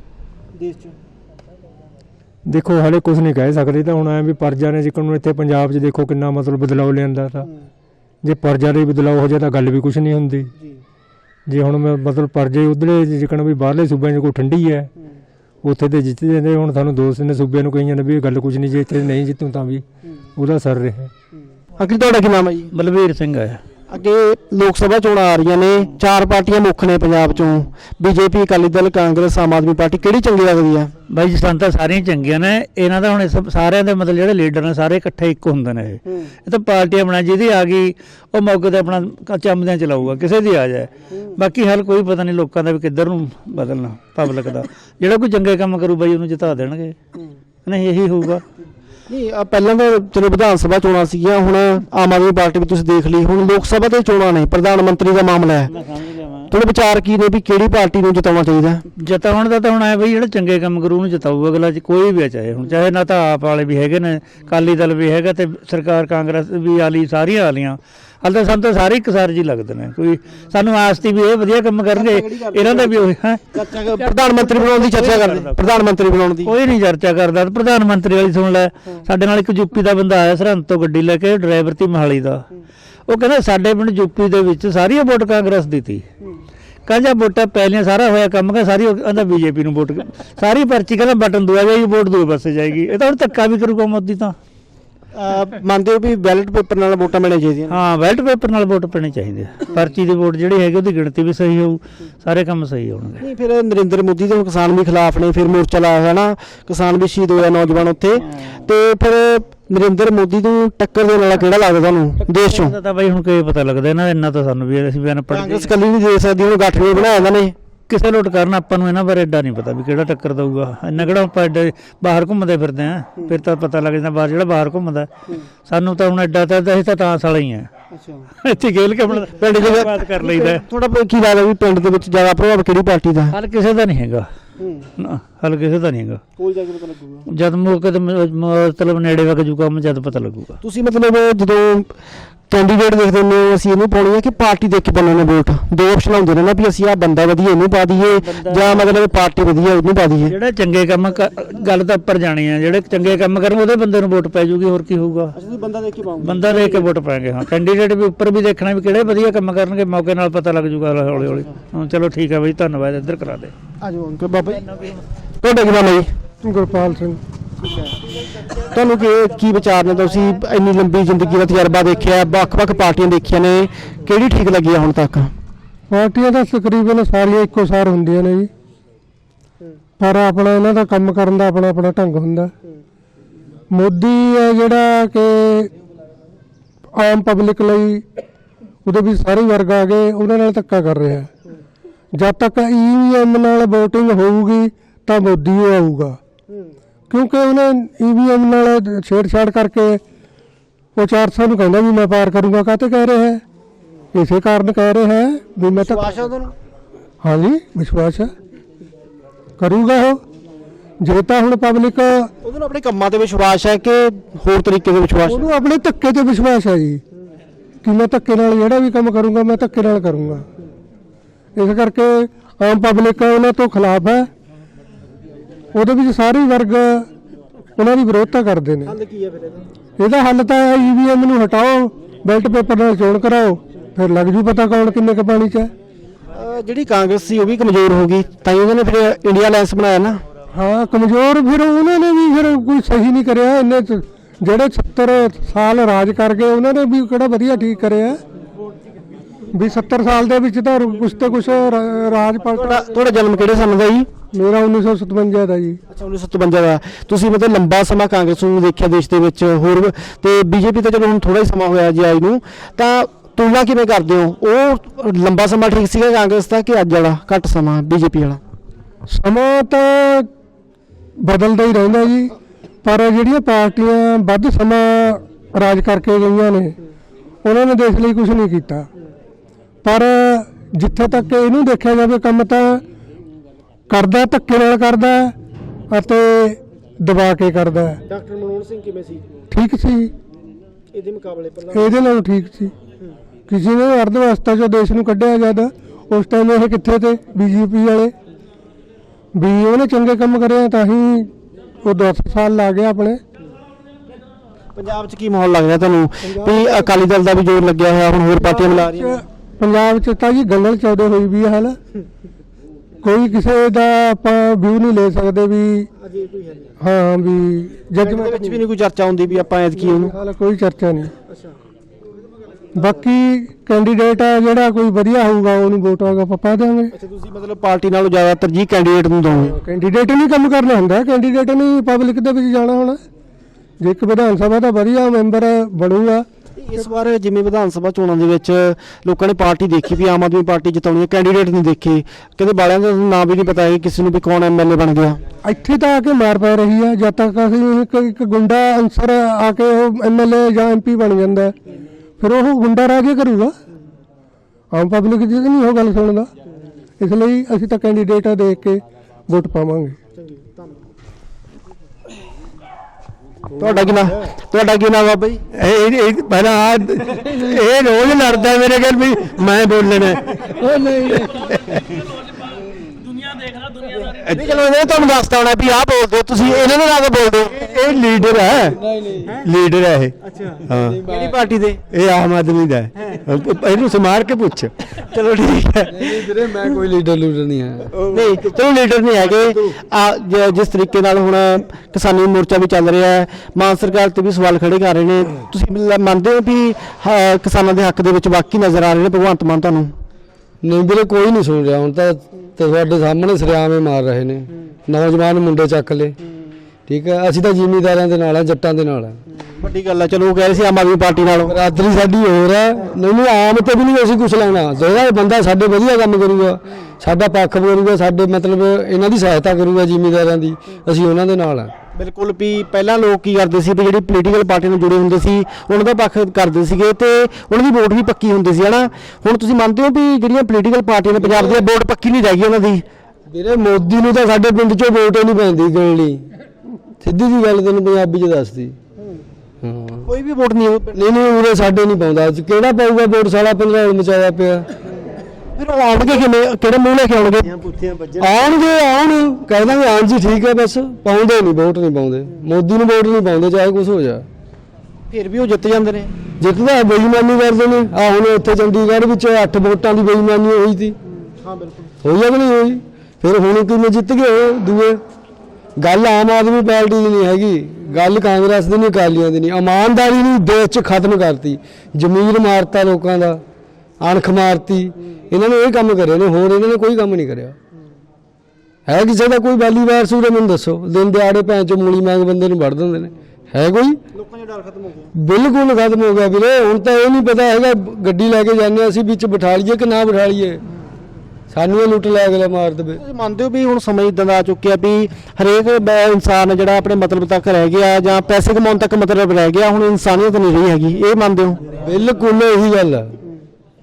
ਦੇਸ਼ 'ਚ। ਦੇਖੋ ਹਾਲੇ ਕੁਝ ਨਹੀਂ ਕਹਿ ਸਕਦੇ ਤਾਂ ਹੁਣ ਐ ਵੀ ਪਰਜਾ ਨੇ ਜਿਕਣ ਨੂੰ ਇੱਥੇ ਪੰਜਾਬ 'ਚ ਦੇਖੋ ਕਿੰਨਾ ਮਤਲਬ ਬਦਲਾਅ ਲਿਆਂਦਾ ਤਾਂ। ਜੇ ਪਰਜਾ ਦੇ ਬਦਲਾਅ ਹੋ ਜਾਏ ਤਾਂ ਗੱਲ ਵੀ ਕੁਝ ਨਹੀਂ ਹੁੰਦੀ। ਜੇ। ਹੁਣ ਮੈਂ ਮਤਲਬ ਪਰਜੇ ਉਧਲੇ ਜਿਕਣ ਵੀ ਬਾਹਰਲੇ ਸੂਬਿਆਂ 'ਚ ਕੋਈ ਠੰਡੀ ਹੈ ਉੱਥੇ ਤੇ ਜਿੱਤ ਜਾਂਦੇ ਹੁਣ ਸਾਨੂੰ ਦੋਸਤ ਨੇ ਸੂਬਿਆਂ ਨੂੰ ਕਹੀਆਂ ਨੇ ਵੀ ਇਹ ਗੱਲ ਕੁਝ ਨਹੀਂ ਜੇ ਇੱਥੇ ਨਹੀਂ ਜਿੱਤੂ ਤਾਂ ਵੀ ਉਹਦਾ ਸਰ ਰਹੇ। ਅਖਿਲ ਤੁਹਾਡਾ ਕੀ ਨਾਮ ਹੈ ਜੀ? ਬਲਵੀਰ ਸਿੰਘ ਹੈ ਅੱਗੇ ਲੋਕ ਸਭਾ ਚੋਣਾਂ ਆ ਰਹੀਆਂ ਨੇ ਚਾਰ ਪਾਰਟੀਆਂ ਮੁੱਖ ਨੇ ਪੰਜਾਬ ਚੋਂ। ਬੀਜੇਪੀ ਅਕਾਲੀ ਦਲ ਕਾਂਗਰਸ ਆਮ ਆਦਮੀ ਪਾਰਟੀ ਕਿਹੜੀ ਚੰਗੀ ਲੱਗਦੀ ਆ ਬਾਈ ਜੀ ਸਾਨੂੰ ਤਾਂ ਸਾਰੀਆਂ ਚੰਗੀਆਂ ਨੇ। ਇਹਨਾਂ ਦਾ ਹੁਣ ਇਹ ਸਭ ਸਾਰਿਆਂ ਦੇ ਮਤਲਬ ਜਿਹੜੇ ਲੀਡਰ ਨੇ ਸਾਰੇ ਇਕੱਠੇ ਇੱਕ ਹੁੰਦੇ ਨੇ ਇਹ। ਇਹ ਤਾਂ ਪਾਰਟੀਆਂ ਬਣਾ ਜਿਹਦੀ ਆ ਗਈ ਉਹ ਮੌਕੇ ਤੇ ਆਪਣਾ ਕ- ਚੰਮਦਿਆਂ ਚਲਾਊਗਾ ਕਿਸੇ ਦੀ ਆ ਜਾਏ। ਬਾਕੀ ਹਾਲ ਕੋਈ ਪਤਾ ਨਹੀਂ ਲੋਕਾਂ ਦਾ ਵੀ ਕਿੱਧਰ ਨੂੰ ਬਦਲਣਾ ਪਬਲਿਕ ਦਾ। ਜਿਹੜਾ ਕੋਈ ਚੰਗੇ ਕੰਮ ਕਰੂ ਬਾਈ ਉਹਨੂੰ ਜਿਤਾ ਦੇਣਗੇ। ਨਹੀਂ ਇਹੀ ਹੋਊਗਾ। ਨਹੀਂ ਆਹ ਪਹਿਲਾਂ ਤਾਂ ਚਲੋ ਵਿਧਾਨ ਸਭਾ ਚੋਣਾਂ ਸੀਗੀਆਂ, ਹੁਣ ਆਮ ਆਦਮੀ ਪਾਰਟੀ ਵੀ ਤੁਸੀਂ ਦੇਖ ਲਈ, ਹੁਣ ਲੋਕ ਸਭਾ ਦੇ ਚੋਣਾਂ ਨੇ, ਪ੍ਰਧਾਨ ਮੰਤਰੀ ਦਾ ਮਾਮਲਾ ਹੈ। ਤੁਹਾਡੇ ਵਿਚਾਰ ਕੀ ਨੇ ਵੀ ਕਿਹੜੀ ਪਾਰਟੀ ਨੂੰ ਜਿਤਾਉਣਾ ਚਾਹੀਦਾ? ਜਿਤਾਉਣ ਦਾ ਤਾਂ ਹੁਣ ਐ ਬਈ ਜਿਹੜਾ ਚੰਗੇ ਕੰਮ ਕਰੂ ਉਹਨੂੰ ਜਿਤਾਊਗਾ ਅਗਲਾ ਚ ਕੋਈ ਵੀ ਆ ਚਾਹੇ ਹੁਣ ਚਾਹੇ ਨਾ ਤਾਂ ਆਪ ਵਾਲੇ ਵੀ ਹੈਗੇ ਨੇ ਕਾਲੀ ਦਲ ਵੀ ਹੈਗਾ ਤੇ ਸਰਕਾਰ ਕਾਂਗਰਸ ਵੀ ਆਲੀ ਸਾਰੀਆਂ ਆਲੀਆਂ। ਹਾਲੇ ਤਾਂ ਸਾਨੂੰ ਤਾਂ ਸਾਰੇ ਇੱਕ ਸਾਰ ਜੀ ਲੱਗਦੇ ਨੇ ਕੋਈ ਸਾਨੂੰ ਆਸ ਤੀ ਵੀ ਇਹ ਵਧੀਆ ਕੰਮ ਕਰਨਗੇ ਇਹਨਾਂ ਦਾ ਵੀ ਉਹੀ ਹੈ? ਪ੍ਰਧਾਨ ਮੰਤਰੀ ਬਣਾਉਣ ਦੀ ਚਰਚਾ ਕਰਦੇ ਪ੍ਰਧਾਨ ਮੰਤਰੀ ਬਣਾਉਣ ਦੀ। ਕੋਈ ਨਹੀਂ ਚਰਚਾ ਕਰਦਾ ਪ੍ਰਧਾਨ ਮੰਤਰੀ ਵਾਲੀ ਸੁਣ ਲੈ ਸਾਡੇ ਨਾਲ ਇੱਕ ਯੂਪੀ ਦਾ ਬੰਦਾ ਆਇਆ ਸਰਹੰਦ ਤੋਂ ਗੱਡੀ ਲੈ ਕੇ ਡਰਾਈਵਰ ਤੀ ਮਹਾਲੀ ਦਾ। ਉਹ ਕਹਿੰਦਾ ਸਾਡੇ ਪਿੰਡ ਯੂਪੀ ਦੇ ਵਿੱਚ ਸਾਰੀਆਂ ਵੋਟ ਕਾਂਗਰਸ ਦੀ ਤੀ। ਕਹਿੰਦਾ ਵੋਟਾਂ ਪਹਿਲੀਆਂ ਸਾਰਾ ਹੋਇਆ ਕੰਮ ਕਹਿੰਦਾ ਸਾਰੀ ਕਹਿੰਦਾ ਬੀਜੇਪੀ ਨੂੰ ਵੋਟ ਸਾਰੀ ਪਰਚੀ ਕਹਿੰਦਾ ਬਟਨ ਦੂਆ ਜਾਏਗੀ ਵੋਟ ਦੂਏ ਪਾਸੇ ਜਾਏਗੀ। ਇਹ ਤਾਂ ਹੁਣ ਧੱਕਾ ਵੀ ਕਰੂਗਾ ਮੋਦੀ ਤਾਂ। ਮੰਨਦੇ ਹੋ ਵੀ ਬੈਲਟ ਪੇਪਰ ਨਾਲ ਵੋਟਾਂ ਮਿਲਣੀਆਂ ਚਾਹੀਦੀਆਂ? ਹਾਂ ਬੈਲਟ ਪੇਪਰ ਨਾਲ ਵੋਟ ਪੈਣੀ ਚਾਹੀਦੀ ਹੈ ਪਰਚੀ ਦੀ ਵੋਟ ਜਿਹੜੀ ਹੈਗੀ ਉਹਦੀ ਗਿਣਤੀ ਵੀ ਸਹੀ ਹੋਊ ਸਾਰੇ ਕੰਮ ਸਹੀ ਹੋਣਗੇ। ਨਹੀਂ ਫਿਰ ਨਰਿੰਦਰ ਮੋਦੀ ਦੇ ਕਿਸਾਨ ਵੀ ਖਿਲਾਫ ਨੇ ਫਿਰ ਮੋਰਚਾ ਲਾਇਆ ਹੋਇਆ ਨਾ ਕਿਸਾਨ ਵੀ ਸ਼ਹੀਦ ਹੋਇਆ ਨੌਜਵਾਨ ਉੱਥੇ। ਤੇ ਫਿਰ ਨਰਿੰਦਰ ਮੋਦੀ ਨੂੰ ਟੱਕਰ ਦੇਣ ਵਾਲਾ ਕਿਹੜਾ ਲੱਗਦਾ ਤੁਹਾਨੂੰ ਦੇਸ਼ ਚੋਂ? ਤਾਂ ਬਈ ਹੁਣ ਕੀ ਪਤਾ ਲੱਗਦਾ ਇਹਨਾਂ ਦਾ ਇੰਨਾ ਤਾਂ ਸਾਨੂੰ ਵੀ ਅਸੀਂ ਵੀ ਅਨਪੜ੍ਹ ਕਾਂਗਰਸ ਕੱਲੀ ਨਹੀਂ ਦੇ ਸਕਦੀ ਉਹਨੂੰ ਗੱਠ ਬਣਾਇਆ ਇਹਨਾਂ ਨੇ। ਕਿਸੇ ਲੋਟ ਕਰਨ ਆਪਾਂ ਨੂੰ ਇਹਨਾਂ ਬਾਰੇ ਐਡਾ ਨਹੀਂ ਪਤਾ ਵੀ ਕਿਹੜਾ ਟੱਕਰ ਦਊਗਾ। ਇੰਨਾ ਕਿਹੜਾ ਆਪਾਂ ਐਡਾ ਬਾਹਰ ਘੁੰਮਦੇ ਫਿਰਦੇ ਆ ਫਿਰ ਤਾਂ ਪਤਾ ਲੱਗ ਜਾਂਦਾ ਬਾਹਰ ਜਿਹੜਾ ਬਾਹਰ ਘੁੰਮਦਾ ਸਾਨੂੰ ਤਾਂ ਹੁਣ ਐਡਾ ਤਾਂ ਅਸੀਂ ਤਾਂ ਤਾਂਸ ਵਾਲਾ ਹੀ ਆ ਅੱਛਾ। ਇੱਥੇ ਖੇਲ ਕੇ ਆਪਣਾ ਪਿੰਡ ਦੇ ਬਾਤ ਕਰ ਲਈਦਾ ਤੁਹਾਡਾ ਕੀ ਲੱਗਦਾ ਵੀ ਪਿੰਡ ਦੇ ਵਿੱਚ ਜ਼ਿਆਦਾ ਪ੍ਰਭਾਵ ਕਿਹੜੀ ਪਾਰਟੀ ਦਾ ਹਲ ਕਿਸੇ ਦਾ ਨਹੀਂ ਹੈਗਾ। ਨਾ ਹਲ ਕਿਸੇ ਦਾ ਨਹੀਂ ਹੈਗਾ। ਕੋਈ ਜਾ ਕੇ ਪਤਾ ਲੱਗੂਗਾ। ਜਦ ਮੌਕੇ ਤੇ ਮਤਲਬ ਨੇੜੇ ਵਗ ਜੂ ਕੰਮ ਜਦ ਪਤਾ ਲੱਗੂਗਾ। ਤੁਸੀਂ ਮਤਲਬ ਜਦੋਂ ਕੈਂਡੀਡੇਟ ਦੇਖਦੇ ਨੇ ਅਸੀਂ ਇਹਨੂੰ ਪਾਉਣੀ ਹੈ ਕਿ ਪਾਰਟੀ ਦੇਖ ਕੇ ਪਾਉਣੇ ਨੇ ਵੋਟ ਦੋ ਆਪਸ਼ਨ ਹੁੰਦੇ ਨੇ ਨਾ ਵੀ ਅਸੀਂ ਆ ਬੰਦਾ ਵਧੀਆ ਇਹਨੂੰ ਪਾ ਦਈਏ ਜਾਂ ਮਤਲਬ ਪਾਰਟੀ ਵਧੀਆ ਉਹਨੂੰ ਪਾ ਦਈਏ। ਜਿਹੜੇ ਚੰਗੇ ਕੰਮ ਗੱਲ ਤਾਂ ਉੱਪਰ ਜਾਣੀ ਆ ਜਿਹੜੇ ਚੰਗੇ ਕੰਮ ਕਰਨ ਉਹਦੇ ਬੰਦੇ ਨੂੰ ਵੋਟ ਪੈ ਜੂਗੀ ਹੋਰ ਕੀ ਹੋਊਗਾ? ਅਸੀਂ ਬੰਦਾ ਦੇਖ ਕੇ ਪਾਉਂਗੇ। ਬੰਦਾ ਦੇਖ ਕੇ ਵੋਟ ਪਾਏਗੇ ਹਾਂ। ਕੈਂਡੀਡੇਟ ਵੀ ਉੱਪਰ ਵੀ ਦੇਖਣਾ ਵੀ ਕਿਹੜੇ ਵਧੀਆ ਕੰਮ ਕਰਨਗੇ ਮੌਕੇ ਨਾਲ ਪਤਾ ਲੱਗ ਜੂਗਾ ਹੌਲੀ ਹੌਲੀ ਹਾਂ ਚਲੋ ਠੀਕ ਹੈ ਬਈ ਧੰਨਵਾਦ ਇੱਧਰ ਕਰਾ ਦੇ। ਆਜੋ ਅੰਕਲ ਬਾਬਾ ਜੀ। ਤੁਹਾਡਾ ਕੀ ਨਾਮ ਹੈ ਜੀ? ਗੁਰਪਾਲ ਸਿੰਘ। ਤੁਹਾਨੂੰ ਕੀ ਕੀ ਵਿਚਾਰ ਨੇ? ਤੁਸੀਂ ਇੰਨੀ ਲੰਬੀ ਜ਼ਿੰਦਗੀ ਦਾ ਤਜਰਬਾ ਦੇਖਿਆ, ਵੱਖ-ਵੱਖ ਪਾਰਟੀਆਂ ਦੇਖੀਆਂ ਨੇ, ਕਿਹੜੀ ਠੀਕ ਲੱਗੀ ਆ ਹੁਣ ਤੱਕ? ਪਾਰਟੀਆਂ ਤਾਂ ਤਕਰੀਬਨ ਸਾਰੀਆਂ ਇੱਕੋ ਸਾਰ ਹੁੰਦੀਆਂ ਨੇ ਜੀ। ਪਰ ਆਪਣਾ ਇਹਨਾਂ ਦਾ ਕੰਮ ਕਰਨ ਦਾ ਆਪਣਾ ਆਪਣਾ ਢੰਗ ਹੁੰਦਾ। ਮੋਦੀ ਹੈ ਜਿਹੜਾ ਕਿ ਆਮ ਪਬਲਿਕ ਲਈ ਉਹਦੇ ਵੀ ਸਾਰੇ ਵਰਗ ਆ ਗਏ, ਉਹਨਾਂ ਨਾਲ ਧੱਕਾ ਕਰ ਰਿਹਾ। ਜਦ ਤੱਕ ਈਵੀਐਮ ਨਾਲ VOTING ਹੋਊਗੀ, ਤਾਂ ਮੋਦੀ ਹੀ ਆਊਗਾ। ਕਿਉਂਕਿ ਉਹਨੇ ਈਵੀਐਮ ਨਾਲ ਛੇੜਛਾੜ ਕਰਕੇ ਉਹ 400 ਨੂੰ ਕਹਿੰਦਾ ਵੀ ਮੈਂ ਪਾਰ ਕਰੂੰਗਾ ਕਾਤੇ ਕਹਿ ਰਿਹਾ ਹੈ? ਇਸੇ ਕਾਰਨ ਕਹਿ ਰਿਹਾ ਹੈ ਵੀ ਮੈਂ ਤਾਂ ਆਸ਼ਾ ਤੁਹਾਨੂੰ ਹਾਂਜੀ ਵਿਸ਼ਵਾਸ ਹੈ। ਕਰੂਗਾ ਉਹ। ਜੇ ਤਾਂ ਹੁਣ ਪਬਲਿਕ ਉਹਨੂੰ ਆਪਣੇ ਕੰਮਾਂ ਤੇ ਵਿਸ਼ਵਾਸ ਹੈ ਕਿ ਹੋਰ ਤਰੀਕੇ ਦੇ ਵਿਸ਼ਵਾਸ ਹੈ? ਉਹਨੂੰ ਆਪਣੇ ਧੱਕੇ ਤੇ ਵਿਸ਼ਵਾਸ ਹੈ ਜੀ। ਕਿ ਮੈਂ ਧੱਕੇ ਨਾਲ ਜਿਹੜਾ ਵੀ ਕੰਮ ਕਰੂੰਗਾ ਮੈਂ ਧੱਕੇ ਨਾਲ ਕਰੂੰਗਾ। ਇਸ ਕਰਕੇ ਆਮ ਪਬਲਿਕ ਉਹਨਾਂ ਤੋਂ ਖਿਲਾਫ ਹੈ। ਉਹਦੇ ਵਿੱਚ ਸਾਰੇ ਵਰਗ ਉਹਨਾਂ ਦੀ ਵਿਰੋਧਤਾ ਕਰਦੇ ਨੇ। ਹੱਲ ਕੀ ਹੈ ਫਿਰ ਇਹਦਾ? ਇਹਦਾ ਹੱਲ ਤਾਂ ਈਵੀਐਮ ਨੂੰ ਹਟਾਓ ਬੈਲਟ ਪੇਪਰ ਨਾਲ ਚੋਣ ਕਰਾਓ ਫਿਰ ਲੱਗ ਜੂ ਪਤਾ ਕੌਣ ਕਿੰਨੇ ਕ ਪਾਣੀ ਚ ਹੈ। ਜਿਹੜੀ ਕਾਂਗਰਸ ਸੀ ਉਹ ਵੀ ਕਮਜ਼ੋਰ ਹੋ ਗਈ ਤਾਂ ਹੀ ਉਹਨਾਂ ਨੇ ਫਿਰ ਇੰਡੀਆ ਅਲਾਈਅੰਸ ਬਣਾਇਆ ਨਾ। ਹਾਂ ਕਮਜ਼ੋਰ ਫਿਰ ਉਹਨਾਂ ਨੇ ਵੀ ਫਿਰ ਕੋਈ ਸਹੀ ਨਹੀਂ ਕਰਿਆ ਇੰਨੇ ਜਿਹੜੇ 70 ਸਾਲ ਰਾਜ ਕਰ ਗਏ ਉਹਨਾਂ ਨੇ ਵੀ ਕਿਹੜਾ ਵਧੀਆ ਠੀਕ ਕਰਿਆ। ਵੀ 70 ਸਾਲ ਦੇ ਵਿੱਚ ਤਾਂ ਕੁਛ ਤੇ ਕੁਛ ਰਾ- ਰਾਜ ਤੁਹਾਡਾ ਪਲਟਾ ਤੁਹਾਡਾ ਜਨਮ ਕਿਹੜੇ ਸਾਲ ਦਾ ਜੀ? ਮੇਰਾ 1957 ਦਾ ਜੀ। ਅੱਛਾ 1957 ਦਾ। ਤੁਸੀਂ ਮਤਲਬ ਲੰਬਾ ਸਮਾਂ ਕਾਂਗਰਸ ਨੂੰ ਦੇਖਿਆ ਦੇਸ਼ ਦੇ ਵਿੱਚ ਹੋਰ ਵ- ਤੇ ਬੀਜੇਪੀ ਤਾਂ ਚਲੋ ਹੁਣ ਥੋੜਾ ਹੀ ਸਮਾਂ ਹੋਇਆ ਜੀ ਆਈ ਨੂੰ। ਤਾਂ ਤੁਲਨਾ ਕਿਵੇਂ ਕਰਦੇ ਹੋ? ਉਹ ਲੰਬਾ ਸਮਾਂ ਠੀਕ ਸੀਗਾ ਕਾਂਗਰਸ ਦਾ ਕਿ ਅੱਜ ਵਾਲਾ ਘੱਟ ਸਮਾਂ ਬੀਜੇਪੀ ਵਾਲਾ? ਸਮਾਂ ਤਾਂ ਬਦਲਦਾ ਹੀ ਰਹਿੰਦਾ ਜੀ ਪਰ ਜਿਹੜੀਆਂ ਪਾਰਟੀਆਂ ਵੱਧ ਸਮਾਂ ਰਾਜ ਕਰਕੇ ਗਈਆਂ ਨੇ ਉਹਨਾਂ ਨੇ ਦੇਸ਼ ਲਈ ਕੁਝ ਨਹੀਂ ਕੀਤਾ। ਪਰ ਜਿੱਥੇ ਤੱਕ ਇਹਨੂੰ ਦੇਖਿਆ ਜਾਵੇ ਕੰਮ ਤਾਂ ਕਰਦਾ ਧੱਕੇ ਨਾਲ ਕਰਦਾ ਅਤੇ ਦਬਾ ਕੇ ਕਰਦਾ। ਡਾਕਟਰ ਮਨਮੋਹਨ ਸਿੰਘ ਕਿਵੇਂ ਸੀ? ਠੀਕ ਸੀ। ਇਹਦੇ ਮੁਕਾਬਲੇ ਪਹਿਲਾਂ? ਇਹਦੇ ਨਾਲੋਂ ਠੀਕ ਸੀ। ਕਿਸੇ ਨੇ ਅਰਧ ਅਵਸਥਾ ਚੋਂ ਦੇਸ਼ ਨੂੰ ਕੱਢਿਆ ਜਦ ਉਸ ਟਾਈਮ ਇਹ ਕਿੱਥੇ ਤੇ? ਬੀਜੇਪੀ ਵਾਲੇ। ਵੀ ਉਹਨੇ ਚੰਗੇ ਕੰਮ ਕਰਿਆ ਤਾਂ ਹੀ ਉਹ 10 ਸਾਲ ਲਾ ਗਿਆ ਆਪਣੇ। ਪੰਜਾਬ 'ਚ ਕੀ ਮਾਹੌਲ ਲੱਗ ਰਿਹਾ ਤੁਹਾਨੂੰ? ਵੀ ਅਕਾਲੀ ਦਲ ਦਾ ਵੀ ਜ਼ੋਰ ਲੱਗਿਆ ਹੋਇਆ ਹੁਣ ਹੋਰ ਪਾਰਟੀਆਂ ਮਿਲਾ ਰਹੀਆਂ। ਪੰਜਾਬ ਚ ਤਾਂ ਜੀ ਗੰਗਲ ਚੌਦੇ ਹੋਈ ਵੀ ਹੈ ਹਾਲ ਕੋਈ ਕਿਸੇ ਦਾ ਆਪਾਂ ਵਿਊ ਨਹੀਂ ਲੈ ਸਕਦੇ ਵੀ ਹਾਂ ਵੀ ਜੱਜਮੈਂਟ ਵਿੱਚ ਵੀ ਨਹੀਂ ਕੋਈ ਚਰਚਾ ਹੁੰਦੀ ਵੀ ਆਪਾਂ ਐਤਕੀ ਉਹਨੂੰ ਹਾਲ ਕੋਈ ਚਰਚਾ ਨਹੀਂ। ਬਾਕੀ ਕੈਂਡੀਡੇਟ ਆ ਜਿਹੜਾ ਕੋਈ ਵਧੀਆ ਹੋਊਗਾ ਉਹਨੂੰ ਵੋਟ ਆਪਾਂ ਪਾ ਦੇਵਾਂਗੇ ਅੱਛਾ ਤੁਸੀਂ ਮਤਲਬ ਪਾਰਟੀ ਨਾਲੋਂ ਜ਼ਿਆਦਾ ਤਰਜੀਹ ਕੈਂਡੀਡੇਟ ਨੂੰ ਦੋਗੇ? ਕੈਂਡੀਡੇਟ ਨਹੀਂ ਕੰਮ ਕਰਨਾ ਹੁੰਦਾ। ਕੈਂਡੀਡੇਟ ਨਹੀਂ ਪਬਲਿਕ ਦੇ ਵਿੱਚ ਜਾਣਾ ਹੋਣਾ। ਜੇ ਇੱਕ ਵਿਧਾਨ ਸਭਾ ਦਾ ਵਧੀਆ ਮੈਂਬਰ ਬਣੂਗਾ ਇਸ ਵਾਰ ਜਿਵੇਂ ਵਿਧਾਨ ਸਭਾ ਚੋਣਾਂ ਦੇ ਵਿੱਚ ਲੋਕਾਂ ਨੇ ਪਾਰਟੀ ਦੇਖੀ ਵੀ ਆਮ ਆਦਮੀ ਪਾਰਟੀ ਜਿਤਾਉਣੀ ਹੈ ਕੈਂਡੀਡੇਟ ਨਹੀਂ ਦੇਖੇ। ਕਹਿੰਦੇ ਬਾਲਿਆਂ ਦਾ ਨਾਮ ਵੀ ਨਹੀਂ ਪਤਾ ਹੈ ਕਿਸੇ ਨੂੰ ਵੀ ਕੌਣ ਐਮਐਲਏ ਬਣ ਗਿਆ। ਇੱਥੇ ਤਾਂ ਆ ਕੇ ਮਾਰ ਪੈ ਰਹੀ ਹੈ, ਜਦ ਤੱਕ ਅਸੀਂ ਇੱਕ ਇੱਕ ਗੁੰਡਾ ਅਨਸਰ ਆ ਕੇ ਉਹ ਐਮਐਲਏ ਜਾਂ ਐਮਪੀ ਬਣ ਜਾਂਦਾ ਫਿਰ ਉਹ ਗੁੰਡਾ ਰਾਜ ਕਰੂਗਾ। ਆਮ ਪਬਲਿਕ ਜੀ ਨਹੀਂ ਉਹ ਗੱਲ ਸੁਣਦਾ। ਇਸ ਲਈ ਅਸੀਂ ਤਾਂ ਕੈਂਡੀਡੇਟ ਦੇਖ ਕੇ ਵੋਟ ਪਾਵਾਂਗੇ। ਤੁਹਾਡਾ ਕੀ ਨਾਮ ਤੁਹਾਡਾ ਕੀ ਨਾਮ ਬਾਬਾ ਜੀ ਇਹ ਇਹ ਪਹਿਲਾਂ ਆਹ- ਇਹ ਰੋਜ਼ ਲੜਦਾ ਮੇਰੇ ਕੋਲ ਵੀ ਮੈਂ ਬੋਲਣਾ। ਉਹ ਨਹੀਂ। ਨਹੀਂ ਚਲੋ ਇਹਨੇ ਤੁਹਾਨੂੰ ਦੱਸਤਾ ਹੋਣਾ ਵੀ ਆਹ ਬੋਲਦੇ ਹੋ, ਤੁਸੀਂ ਇਹਨਾਂ ਨੂੰ ਲਾ ਕੇ ਬੋਲਦੇ ਹੋ। ਇਹ ਲੀਡਰ ਹੈ। ਲੀਡਰ ਹੈ ਇਹ। ਹਾਂ। ਕਿਹੜੀ ਪਾਰਟੀ ਦੇ? ਇਹ ਆਮ ਆਦਮੀ ਦਾ ਹੈ। ਇਹਨੂੰ ਸਮਾਰ ਕੇ ਪੁੱਛ। ਚਲੋ ਠੀਕ ਹੈ। ਵੀਰੇ ਮੈਂ ਕੋਈ ਲੀਡਰ ਲੂਡਰ ਨਹੀਂ ਹੈ ਨਹੀਂ ਚਲੋ ਲੀਡਰ ਨਹੀਂ ਹੈਗੇ। ਆ ਜ- ਜਿਸ ਤਰੀਕੇ ਨਾਲ ਹੁਣ ਕਿਸਾਨੀ ਮੋਰਚਾ ਵੀ ਚੱਲ ਰਿਹਾ ਹੈ ਮਾਨ ਸਰਕਾਰ ਤੇ ਵੀ ਸਵਾਲ ਖੜੇ ਕਰ ਰਹੇ ਨੇ। ਤੁਸੀਂ ਮੰਨਦੇ ਹੋ ਵੀ ਕਿਸਾਨਾਂ ਦੇ ਹੱਕ ਦੇ ਵਿੱਚ ਬਾਕੀ ਨਜ਼ਰ ਆ ਰਹੇ ਨੇ? ਭਗਵੰਤ ਮਾਨ ਤੁਹਾਨੂੰ? ਨਹੀਂ ਵੀਰੇ ਕੋਈ ਨਹੀਂ ਸੁਣ ਰਿਹਾ। ਹੁਣ ਤਾਂ ਤੇ ਤੁਹਾਡੇ ਸਾਹਮਣੇ ਸਰਿਆਵੇਂ ਮਾਰ ਰਹੇ ਨੇ। ਨੌਜਵਾਨ ਮੁੰਡੇ ਚੱਕ ਲਏ। ਠੀਕ ਹੈ ਅਸੀਂ ਤਾਂ ਜ਼ਿਮੀਦਾਰਾਂ ਦੇ ਨਾਲ ਆ ਜੱਟਾਂ ਦੇ ਨਾਲ ਆ। ਵੱਡੀ ਗੱਲ ਹੈ ਚਲੋ ਉਹ ਕਹਿ ਰਹੇ ਸੀ ਆਮ ਆਦਮੀ ਪਾਰਟੀ ਨਾਲੋਂ। ਬਰਾਦਰੀ ਸਾਡੀ ਹੋਰ ਹੈ ਨਹੀਂ ਨਹੀਂ ਆਮ ਤੇ ਵੀ ਨਹੀਂ ਅਸੀਂ ਕੁਝ ਲੈਣਾ ਜਿਹੜਾ ਬੰਦਾ ਸਾਡੇ ਵਧੀਆ ਕੰਮ ਕਰੂਗਾ ਸਾਡਾ ਪੱਖ ਕਰੂਗਾ ਸਾਡੇ ਮਤਲਬ ਇਹਨਾਂ ਦੀ ਸਹਾਇਤਾ ਕਰੂਗਾ ਜ਼ਿਮੀਦਾਰਾਂ ਦੀ ਅਸੀਂ ਉਹਨਾਂ ਦੇ ਨਾਲ ਆ। ਬਿਲਕੁਲ ਵੀ ਪਹਿਲਾਂ ਲੋਕ ਕੀ ਕਰਦੇ ਸੀ ਵੀ ਜਿਹੜੀ ਪੋਲੀਟੀਕਲ ਪਾਰਟੀ ਨਾਲ ਜੁੜੇ ਹੁੰਦੇ ਸੀ ਉਹਨਾਂ ਦਾ ਪੱਖ ਕਰਦੇ ਸੀਗੇ ਤੇ ਉਹਨਾਂ ਦੀ ਵੋਟ ਵੀ ਪੱਕੀ ਹੁੰਦੀ ਸੀ ਹਨਾ? ਹੁਣ ਤੁਸੀਂ ਮੰਨਦੇ ਹੋ ਵੀ ਜਿਹੜੀਆਂ ਪੋਲੀਟੀਕਲ ਪਾਰਟੀਆਂ ਨੇ ਪੰਜਾਬ ਦੀਆਂ ਵੋਟ ਪੱਕੀ ਨਹੀਂ ਰਹਿ ਗਈ ਉਹਨਾਂ ਦੀ? ਵੀਰੇ ਮੋਦੀ ਨੂੰ ਤਾਂ ਸਾਡੇ ਪਿੰਡ 'ਚੋਂ ਵੋਟ ਹੀ ਨਹੀਂ ਪੈਂਦੀ ਗਿਣ ਲਈ। ਸਿੱਧੀ ਜੀ ਗੱਲ ਤੈਨੂੰ ਪੰਜਾਬੀ 'ਚ ਦੱਸਦੀ। ਕੋਈ ਵੀ ਵੋਟ ਨਹੀਂ ਨਹੀਂ ਨਹੀਂ ਉਰੇ ਸਾਡੇ ਨਹੀਂ ਪਾਉਂਦਾ। ਕਿਹੜਾ ਪਾਊਗਾ ਵੋਟ ਸਾਲਾ ਪੰਜਾਬ ਮਚਾਇਆ ਪਿਆ। ਫਿਰ ਉਹ ਆਉਣਗੇ ਕਿਵੇਂ ਕਿਹੜੇ ਮੂੰਹ ਲੈ ਕੇ ਆਉਣਗੇ? ਆਉਣਗੇ ਆਉਣ। ਕਹਿ ਦਾਂਗੇ ਹਾਂ ਜੀ ਠੀਕ ਹੈ ਬਸ। ਪਾਉਂਦੇ ਨਹੀਂ ਵੋਟ ਨਹੀਂ ਪਾਉਂਦੇ। ਮੋਦੀ ਨੂੰ ਵੋਟ ਨਹੀਂ ਪਾਉਂਦੇ ਚਾਹੇ ਕੁਝ ਹੋ ਜਾ। ਫਿਰ ਵੀ ਉਹ ਜਿੱਤ ਜਾਂਦੇ ਨੇ। ਜਿੱਤਦਾ ਬੇਈਮਾਨੀ ਕਰਦੇ ਨੇ। ਆ ਹੁਣ ਉੱਥੇ ਚੰਡੀਗੜ੍ਹ ਵਿੱਚ 8 ਵੋਟਾਂ ਦੀ ਬੇਈਮਾਨੀ ਹੋਈ ਸੀ। ਹਾਂ ਬਿਲਕੁਲ। ਹੋਈ ਆ ਕਿ ਨਹੀਂ ਹੋਈ? ਫਿਰ ਹੁਣ ਕਿਵੇਂ ਜਿੱਤ ਗਏ ਉਹ ਦੂਏ। ਗੱਲ ਆਮ ਆਦਮੀ ਪਾਰਟੀ ਦੀ ਨਹੀਂ ਹੈਗੀ। ਗੱਲ ਕਾਂਗਰਸ ਦੀ ਨਹੀਂ ਅਕਾਲੀਆਂ ਦੀ ਨਹੀਂ। ਇਮਾਨਦਾਰੀ ਨੂੰ ਦੇਸ਼ 'ਚ ਖਤਮ ਕਰਤੀ। ਜ਼ਮੀਰ ਮਾਰਤਾ ਲੋਕਾਂ ਦਾ। ਅਣਖ ਮਾਰਤੀ। ਇਹਨਾਂ ਨੇ ਇਹ ਕੰਮ ਕਰੇ ਨੇ ਹੋਰ ਇਹਨਾਂ ਨੇ ਕੋਈ ਕੰਮ ਨਹੀਂ ਕਰਿਆ। ਹੈ ਕਿਸੇ ਦਾ ਕੋਈ ਵਾਲੀ ਵਾਰ ਸੂਰੇ ਮੈਨੂੰ ਦੱਸੋ। ਦਿਨ ਦਿਹਾੜੇ ਭੈਣ ਚ ਮੂਲੀ ਮੰਗ ਬੰਦੇ ਨੂੰ ਵੜ ਦਿੰਦੇ ਨੇ। ਹੈ ਕੋਈ? ਲੋਕਾਂ ਦਾ ਡਰ ਖਤਮ ਹੋ ਗਿਆ। ਬਿਲਕੁਲ ਖਤਮ ਹੋ ਗਿਆ ਵੀਰੇ। ਹੁਣ ਤਾਂ ਇਹ ਨਹੀਂ ਪਤਾ ਹੈਗਾ ਗੱਡੀ ਲੈ ਕੇ ਜਾਂਦੇ ਅਸੀਂ ਵਿੱਚ ਬਿਠਾ ਲਈਏ ਕਿ ਨਾ ਬਿਠਾ ਲਈਏ। ਸਾਨੂੰ ਇਹ ਲੁੱਟ ਲੈ ਅਗਲਾ ਮਾਰ ਦੇਵੇ। ਤੁਸੀਂ ਮੰਨਦੇ ਹੋ ਵੀ ਹੁਣ ਸਮਾਂ ਇਦਾਂ ਦਾ ਆ ਚੁੱਕਿਆ ਵੀ ਹਰੇਕ ਇਨਸਾਨ ਜਿਹੜਾ ਆਪਣੇ ਮਤਲਬ ਤੱਕ ਰਹਿ ਗਿਆ ਜਾਂ ਪੈਸੇ ਕਮਾਉਣ ਤੱਕ ਮਤਲਬ ਰਹਿ ਗਿਆ ਹੁਣ ਇਨਸਾਨੀਅਤ ਨਹੀਂ ਰਹੀ ਹੈਗੀ। ਇਹ ਮੰਨਦੇ ਹੋ? ਬਿਲਕੁਲ ਇਹੀ ਗੱਲ ਹੈ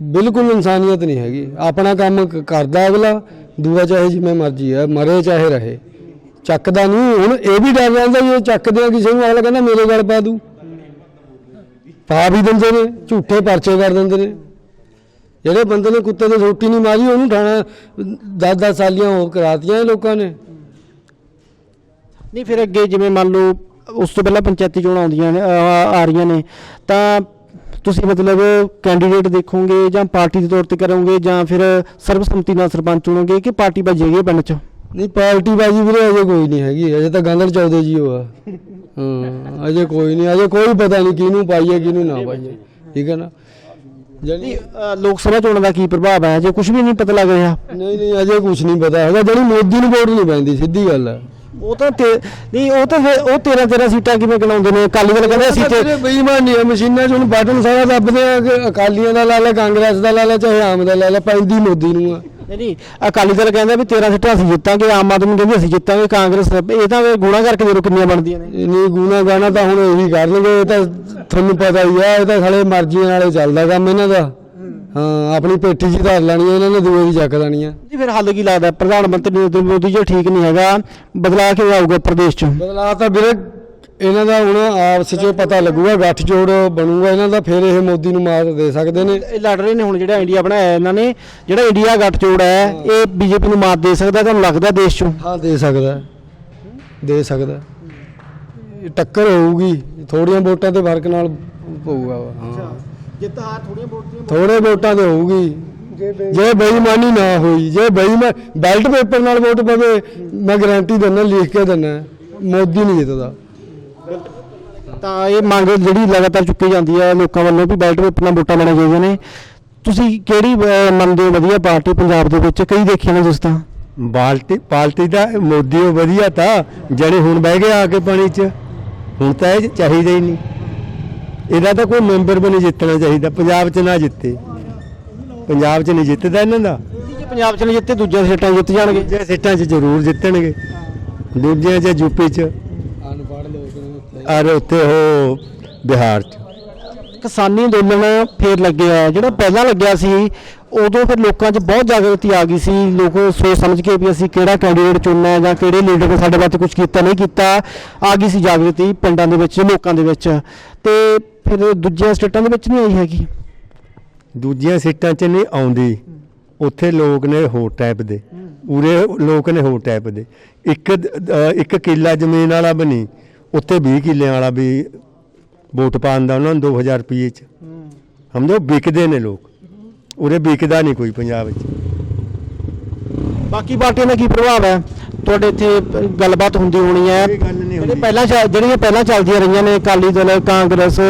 ਬਿਲਕੁਲ ਇਨਸਾਨੀਅਤ ਨਹੀਂ ਹੈਗੀ। ਆਪਣਾ ਕੰਮ ਕ- ਕਰਦਾ ਅਗਲਾ, ਦੂਆ ਚਾਹੇ ਜਿਵੇਂ ਮਰਜ਼ੀ ਹੈ, ਮਰੇ ਚਾਹੇ ਰਹੇ। ਚੱਕਦਾ ਨਹੀਂ, ਹੁਣ ਇਹ ਵੀ ਡਰ ਰਹਿੰਦਾ ਜੇ ਚੱਕਦੇ ਆ ਕਿਸੇ ਨੂੰ ਅਗਲਾ ਕਹਿੰਦਾ ਮੇਰੇ ਗਲ ਪਾ ਦੂ। ਪਾ ਵੀ ਦਿੰਦੇ ਨੇ, ਝੂਠੇ ਪਰਚੇ ਕਰ ਦਿੰਦੇ ਨੇ। ਜਿਹੜੇ ਬੰਦੇ ਨੇ ਕੁੱਤੇ ਦੀ ਰੋਟੀ ਨਹੀਂ ਮਾਰੀ, ਉਹਨੂੰ ਠਾਣਾ 10-10 ਸਾਲੀਆਂ ਹੋਰ ਕਰਾਤੀਆਂ ਇਹ ਲੋਕਾਂ ਨੇ। ਨਹੀਂ, ਫਿਰ ਅੱਗੇ ਜਿਵੇਂ ਮੰਨ ਲਓ, ਉਸ ਤੋਂ ਪਹਿਲਾਂ ਪੰਚਾਇਤੀ ਚੋਣਾਂ ਆਉਂਦੀਆਂ ਨੇ ਆ ਆ ਰਹੀਆਂ ਨੇ, ਤਾਂ ਤੁਸੀਂ ਮਤਲਬ ਕੈਂਡੀਡੇਟ ਦੇਖੋਗੇ ਜਾਂ ਪਾਰਟੀ ਦੇ ਤੌਰ ਤੇ ਕਰੋਗੇ ਜਾਂ ਫਿਰ ਸਰਬਸੰਮਤੀ ਨਾਲ ਸਰਪੰਚ ਚੁਣੋਗੇ ਕਿ ਪਾਰਟੀ ਭੱਜੇਗੀ ਪਿੰਡ 'ਚ? ਨਹੀਂ ਪਾਰਟੀ ਬਾਜੀ ਵੀਰੇ ਅਜੇ ਕੋਈ ਨਹੀਂ ਹੈਗੀ। ਅਜੇ ਤਾਂ ਗੰਦਲ ਚੌਦੇ ਜੀ ਉਹ ਆ। ਹਾਂ ਅਜੇ ਕੋਈ ਨਹੀਂ ਅਜੇ ਕੋਈ ਪਤਾ ਨਹੀਂ ਕਿਹਨੂੰ ਪਾਈਏ ਕਿਹਨੂੰ ਨਾ ਪਾਈਏ। ਠੀਕ ਹੈ ਨਾ? ਜਿਹੜੀ ਲੋਕ ਸਭਾ ਚੋਣਾਂ ਦਾ ਕੀ ਪ੍ਰਭਾਵ ਹੈ? ਜੇ ਕੁਝ ਵੀ ਨਹੀਂ ਪਤਾ ਲੱਗ ਰਿਹਾ। ਨਹੀਂ ਨਹੀਂ ਅਜੇ ਕੁਝ ਨਹੀਂ ਪਤਾ ਹੈਗਾ। ਜਿਹੜੀ ਮੋਦੀ ਨੂੰ ਵੋਟ ਨਹੀਂ ਪੈਂਦੀ ਸਿੱਧੀ ਗੱਲ ਹੈ। ਉਹ ਤਾਂ ਤੇ ਨਹੀਂ ਉਹ ਤਾਂ ਫਿਰ ਉਹ 13 13 ਸੀਟਾਂ ਕਿਵੇਂ ਗਣਾਉਂਦੇ ਨੇ? ਅਕਾਲੀ ਦਲ ਕਹਿੰਦੇ ਅਸੀਂ ਤੇ ਬੇਈਮਾਨੀ ਹੈ ਮਸ਼ੀਨਾਂ 'ਚ ਹੁਣ ਬਟਨ ਸਾਰਾ ਦੱਬਦੇ ਆ ਕਿ ਅਕਾਲੀਆਂ ਦਾ ਲਾ ਲੈ ਕਾਂਗਰਸ ਦਾ ਲਾ ਲੈ ਚਾਹੇ ਆਮ ਦਾ ਲਾ ਲੈ ਪੈਂਦੀ ਮੋਦੀ ਨੂੰ ਆ। ਨਹੀਂ ਨਹੀਂ ਅਕਾਲੀ ਦਲ ਕਹਿੰਦਾ ਵੀ 13 ਸੀਟਾਂ ਅਸੀਂ ਜਿੱਤਾਂਗੇ ਆਮ ਆਦਮੀ ਕਹਿੰਦੀ ਅਸੀਂ ਜਿੱਤਾਂਗੇ ਕਾਂਗਰਸ ਇਹ ਤਾਂ ਵੀ ਗੁਣਾ ਕਰਕੇ ਦੇਖੋ ਕਿੰਨੀਆਂ ਬਣਦੀਆਂ ਨੇ। ਇਹ ਨਹੀਂ ਗੂਣਾ ਗਾਣਾ ਤਾਂ ਹੁਣ ਇਹੀ ਕਰਨਗੇ ਇਹ ਤਾਂ ਤੁਹਾਨੂੰ ਪਤਾ ਹੀ ਆ ਇਹ ਤਾਂ ਸਾਲੇ ਮਰਜ਼ੀਆਂ ਨਾਲੇ ਚੱਲਦਾ ਕੰਮ ਇਹਨਾਂ ਦਾ। ਹਾਂ ਆਪਣੀ ਪੇਠੀ 'ਚ ਧਰ ਲੈਣੀ ਆ, ਇਹਨਾਂ ਨੇ ਦੂਏ ਦੀ ਚੱਕ ਲੈਣੀ ਆ। ਜੀ ਫਿਰ ਹੱਲ ਕੀ ਲੱਗਦਾ? ਪ੍ਰਧਾਨ ਮੰਤਰੀ ਨਰਿੰਦਰ ਮੋਦੀ ਜੋ ਠੀਕ ਨਹੀਂ ਹੈਗਾ। ਬਦਲਾ ਕੇ ਆਊਗਾ ਪ੍ਰਦੇਸ਼ 'ਚ? ਬਦਲਾਅ ਤਾਂ ਵੀਰੇ ਇਹਨਾਂ ਦਾ ਹੁਣ ਆਪਸ 'ਚ ਪਤਾ ਲੱਗੂਗਾ ਗੱਠ ਜੋੜ ਬਣੂਗਾ ਇਹਨਾਂ ਦਾ ਫਿਰ ਇਹ ਮੋਦੀ ਨੂੰ ਮਾਰ ਦੇ ਸਕਦੇ ਨੇ। ਇਹ ਲੜ ਰਹੇ ਨੇ ਹੁਣ ਜਿਹੜਾ ਇੰਡੀਆ ਬਣਾਇਆ ਇਹਨਾਂ ਨੇ ਜਿਹੜਾ ਇੰਡੀਆ ਗੱਠਜੋੜ ਹੈ ਇਹ ਬੀਜੇਪੀ ਨੂੰ ਮਾਤ ਦੇ ਸਕਦਾ ਤੁਹਾਨੂੰ ਲੱਗਦਾ ਦੇਸ਼ 'ਚੋਂ? ਹਾਂ ਦੇ ਸਕਦਾ। ਹੈ। ਦੇ ਸਕਦਾ। ਹੈ। ਇਹ ਟੱਕਰ ਹੋਊਗੀ ਥੋੜੀਆਂ ਵੋਟਾਂ ਤੇ ਫ਼ਰਕ ਨਾਲ ਪਊਗਾ ਹਾਂ। ਜਿੱਤ ਹਾਰ ਥੋੜੀਆਂ ਵੋਟਾਂ ਥੋੜੇ ਵੋਟਾਂ ਤੇ ਹੋਊਗੀ। ਜੇ ਬੇਈਮਾਨੀ ਨਾ ਹੋਈ ਜੇ ਬੇਈਮਾਨ ਬੈਲਟ ਪੇਪਰ ਨਾਲ ਵੋਟ ਪਵੇ ਮੈਂ ਗਾਰੰਟੀ ਦਿੰਦਾ ਲਿਖ ਕੇ ਦਿੰਦਾ ਮੋਦੀ ਨਹੀਂ ਜਿੱਤਦਾ। ਤਾਂ ਇਹ ਮੰਗ ਜਿਹੜੀ ਲਗਾਤਾਰ ਚੁੱਕੀ ਜਾਂਦੀ ਹੈ ਲੋਕਾਂ ਵੱਲੋਂ ਵੀ ਬੈਲਟ ਪੇਪਰ ਨਾਲ ਵੋਟਾਂ ਲੈਣੀਆਂ ਚਾਹੀਦੀਆਂ ਨੇ। ਤੁਸੀਂ ਕਿਹੜੀ ਮੰਨਦੇ ਹੋ ਵਧੀਆ ਪਾਰਟੀ ਪੰਜਾਬ ਦੇ ਵਿੱਚ? ਕਈ ਦੇਖੀਆਂ ਨੇ ਜਿਸ ਤਾਂ ਬਾਲਟੀ ਪਾਲਟੀ ਦਾ ਮੋਦੀ ਉਹ ਵਧੀਆ ਤਾਂ ਜਿਹੜੇ ਹੁਣ ਬਹਿ ਗਏ ਆ ਕੇ ਪਾਣੀ 'ਚ ਹੁਣ ਤਾਂ ਇਹ ਚਾਹੀਦਾ ਹੀ ਨਹੀਂ। ਇਹਦਾ ਤਾਂ ਕੋਈ ਮੈਂਬਰ ਵੀ ਨਹੀਂ ਜਿੱਤਣਾ ਚਾਹੀਦਾ ਪੰਜਾਬ 'ਚ ਨਾ ਜਿੱਤੇ। ਪੰਜਾਬ 'ਚ ਨਹੀਂ ਜਿੱਤਦਾ ਇਹਨਾਂ ਦਾ। ਜੇ ਪੰਜਾਬ 'ਚ ਨਹੀਂ ਜਿੱਤੇ ਦੂਜੀਆਂ ਸੀਟਾਂ ਜਿੱਤ ਜਾਣਗੇ। ਦੂਜੇ ਸੀਟਾਂ 'ਚ ਜ਼ਰੂਰ ਜਿੱਤਣਗੇ। ਦੂਜਿਆਂ 'ਚ ਯੂਪੀ 'ਚ। ਅਨਪੜ੍ਹ ਲੋਕ ਉੱਥੇ। ਉਹ ਬਿਹਾਰ 'ਚ। ਕਿਸਾਨੀ ਅੰਦੋਲਨ ਫੇਰ ਲੱਗਿਆ ਹੈ। ਜਿਹੜਾ ਪਹਿਲਾਂ ਲੱਗਿਆ ਸੀ ਉਦੋਂ ਫਿਰ ਲੋਕਾਂ 'ਚ ਬਹੁਤ ਜਾਗਰਤੀ ਆ ਗਈ ਸੀ। ਲੋਕ ਸੋਚ ਸਮਝ ਕੇ ਵੀ ਅਸੀਂ ਕਿਹੜਾ ਕੈਂਡੀਡੇਟ ਚੁਣਨਾ ਹੈ ਜਾਂ ਕਿਹੜੇ ਲੀਡਰ ਨੇ ਸਾਡੇ ਵਾਸਤੇ ਕੁਝ ਕੀਤਾ ਨਹੀਂ ਕੀਤਾ ਆ ਗਈ ਸੀ ਜਾਗਰਤੀ ਪਿੰਡਾਂ ਦੇ ਵਿੱਚ ਲੋਕਾਂ ਦੇ ਵਿੱਚ। ਤੇ ਫਿਰ ਦੂਜੀਆਂ ਸਟੇਟਾਂ ਦੇ ਵਿੱਚ ਨਹੀਂ ਆਈ ਹੈਗੀ। ਦੂਜੀਆਂ ਸੀਟਾਂ 'ਚ ਨਹੀਂ ਆਉਂਦੀ। ਉੱਥੇ ਲੋਕ ਨੇ ਹੋਰ ਟਾਈਪ ਦੇ। ਉਰੇ ਲੋਕ ਨੇ ਹੋਰ ਟਾਈਪ ਦੇ। ਇੱਕ ਇੱਕ ਕਿੱਲਾ ਜ਼ਮੀਨ ਵਾਲਾ ਬਣੀ। ਉੱਥੇ 20 ਕਿੱਲਿਆਂ ਵਾਲਾ ਵੀ ਵੋਟ ਪਾਉਣ ਦਾ ਉਹਨਾਂ ਨੂੰ 2000 ਰੁਪਏ 'ਚ। ਸਮਝੋ? ਵਿਕਦੇ ਨੇ ਲੋਕ। ਉਰੇ ਵਿਕਦਾ ਨਹੀਂ ਕੋਈ ਪੰਜਾਬ ਵਿੱਚ। ਬਾਕੀ ਪਾਰਟੀਆਂ ਦਾ ਕੀ ਪ੍ਰਭਾਵ ਹੈ? ਤੁਹਾਡੇ ਇੱਥੇ ਗੱਲਬਾਤ ਹੁੰਦੀ ਹੋਣੀ ਹੈ। ਕੋਈ ਗੱਲ ਨਹੀਂ ਜਿਹੜੇ ਹੁੰਦੀ। ਪਹਿਲਾਂ ਚੱਲ- ਜਿਹੜੀਆਂ ਪਹਿਲਾਂ ਚੱਲਦੀਆਂ ਰਹੀਆਂ ਨੇ ਅਕਾਲੀ ਦਲ ਕਾਂਗਰਸ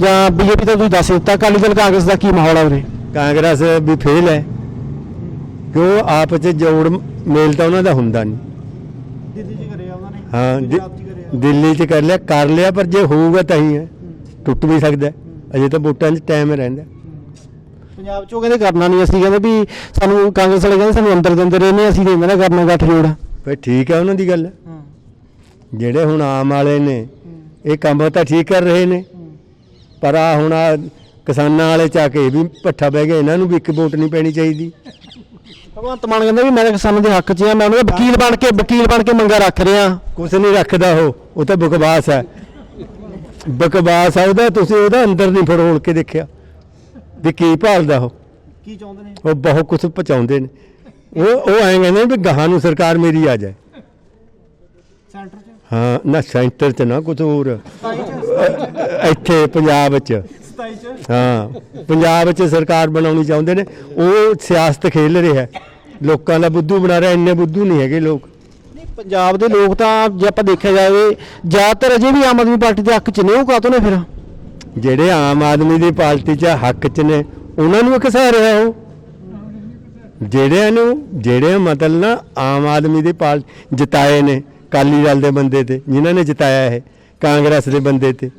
ਜਾਂ ਬੀਜੇਪੀ ਤਾਂ ਤੁਸੀਂ ਦੱਸ ਦਿੱਤਾ। ਅਕਾਲੀ ਦਲ ਕਾਂਗਰਸ ਦਾ ਕੀ ਮਾਹੌਲ ਹੈ ਉਰੇ? ਕਾਂਗਰਸ ਵੀ ਫੇਲ ਹੈ। ਕਿਉਂ? ਆਪ 'ਚ ਜੋੜ ਮੇਲ ਤਾਂ ਉਹਨਾਂ ਦਾ ਹੁੰਦਾ ਨਹੀਂ। ਦਿੱਲੀ 'ਚ ਕਰਿਆ ਉਹਨਾਂ ਨੇ। ਹਾਂ ਦਿ- ਦਿੱਲੀ 'ਚ ਕਰ ਲਿਆ। ਕਰ ਲਿਆ ਪਰ ਜੇ ਹੋਊਗਾ ਤਾਂ ਹੀ ਹੈ। ਟੁੱਟ ਵੀ ਸਕਦਾ। ਹੈ। ਅਜੇ ਤਾਂ ਵੋਟਾਂ 'ਚ ਟਾਈਮ ਰਹਿੰਦਾ। ਪੰਜਾਬ 'ਚ ਕਹਿੰਦੇ ਕਰਨਾ ਨਹੀਂ ਅਸੀਂ ਕਹਿੰਦੇ ਵੀ ਸਾਨੂੰ ਕਾਂਗਰਸ ਵਾਲੇ ਕਹਿੰਦੇ ਸਾਨੂੰ ਅੰਦਰ ਦਿੰਦੇ ਰਹੇ ਨੇ ਅਸੀਂ ਨਹੀਂ ਨਾ ਕਰਨਾ ਗੱਠ ਜੋੜ। ਪਰ ਠੀਕ ਹੈ ਉਹਨਾਂ ਦੀ ਗੱਲ। ਜਿਹੜੇ ਹੁਣ ਆਮ ਵਾਲੇ ਨੇ ਇਹ ਕੰਮ ਤਾਂ ਠੀਕ ਕਰ ਰਹੇ ਨੇ। ਪਰ ਆ ਹੁਣ ਆ ਕਿਸਾਨਾਂ ਵਾਲੇ ਚਾ ਕੇ ਵੀ ਪੱਠਾ ਬਹਿ ਗਿਆ ਇਹਨਾਂ ਨੂੰ ਵੀ ਇੱਕ ਵੋਟ ਨਹੀਂ ਪੈਣੀ ਚਾਹੀਦੀ। ਭਗਵੰਤ ਮਾਨ ਕਹਿੰਦਾ ਵੀ ਮੈਂ ਤਾਂ ਕਿਸਾਨਾਂ ਦੇ ਹੱਕ 'ਚ ਆ ਮੈਂ ਉਹਨਾਂ ਦਾ ਵਕੀਲ ਬਣ ਕੇ ਵਕੀਲ ਬਣ ਕੇ ਮੰਗਾ ਰੱਖ ਰਿਹਾ। ਕੁਛ ਨਹੀਂ ਰੱਖਦਾ ਉਹ ਉਹ ਤਾਂ ਬਕਵਾਸ ਹੈ ਬਕਵਾਸ ਆ ਉਹਦਾ ਤੁਸੀਂ ਉਹਦਾ ਅੰਦਰ ਨਹੀਂ ਫੜੋਲ ਕੇ ਦੇਖਿਆ। ਵੀ ਕੀ ਭਾਲਦਾ ਉਹ? ਕੀ ਚਾਹੁੰਦੇ ਨੇ? ਉਹ ਬਹੁਤ ਕੁਝ ਪਹੁੰਚਾਉਂਦੇ ਨੇ। ਉਹ ਉਹ ਐਂ ਕਹਿੰਦੇ ਨੇ ਵੀ ਗਾਹਾਂ ਨੂੰ ਸਰਕਾਰ ਮੇਰੀ ਆ ਜਾਏ। ਸੈਂਟਰ 'ਚ? ਹਾਂ ਨਾ ਸੈਂਟਰ 'ਚ ਨਾ ਕੁਝ ਹੋਰ। ਅ- ਇੱਥੇ ਪੰਜਾਬ 'ਚ। 27 'ਚ? ਹਾਂ ਪੰਜਾਬ 'ਚ ਸਰਕਾਰ ਬਣਾਉਣੀ ਚਾਹੁੰਦੇ ਨੇ। ਉਹ ਸਿਆਸਤ ਖੇਲ ਰਿਹਾ। ਹੈ। ਲੋਕਾਂ ਦਾ ਬੁੱਧੂ ਬਣਾ ਰਿਹਾ ਇੰਨੇ ਬੁੱਧੂ ਨਹੀਂ ਹੈਗੇ ਲੋਕ। ਨਹੀਂ ਪੰਜਾਬ ਦੇ ਲੋਕ ਤਾਂ ਜੇ ਆਪਾਂ ਦੇਖਿਆ ਜਾਵੇ ਜ਼ਿਆਦਾਤਰ ਅਜੇ ਵੀ ਆਮ ਆਦਮੀ ਪਾਰਟੀ ਦੇ ਹੱਕ 'ਚ ਨੇ ਉਹ ਕਾਹਤੋਂ ਨੇ ਫਿਰ? ਜਿਹੜੇ ਆਮ ਆਦਮੀ ਦੀ ਪਾਰਟੀ 'ਚ ਹੱਕ 'ਚ ਨੇ, ਉਹਨਾਂ ਨੂੰ ਘਸਾ ਰਿਹਾ ਉਹ। ਜਿਹੜਿਆਂ ਨੂੰ ਜਿਹੜੇ ਮਤਲਬ ਨਾ ਆਮ ਆਦਮੀ ਦੀ ਪਾਰਟੀ ਜਿਤਾਏ ਨੇ ਕਾਲੀ ਦਲ ਦੇ ਬੰਦੇ ਤੇ, ਜਿਨ੍ਹਾਂ ਨੇ ਜਿਤਾਇਆ ਇਹ, ਕਾਂਗਰਸ ਦੇ ਬੰਦੇ ਤੇ,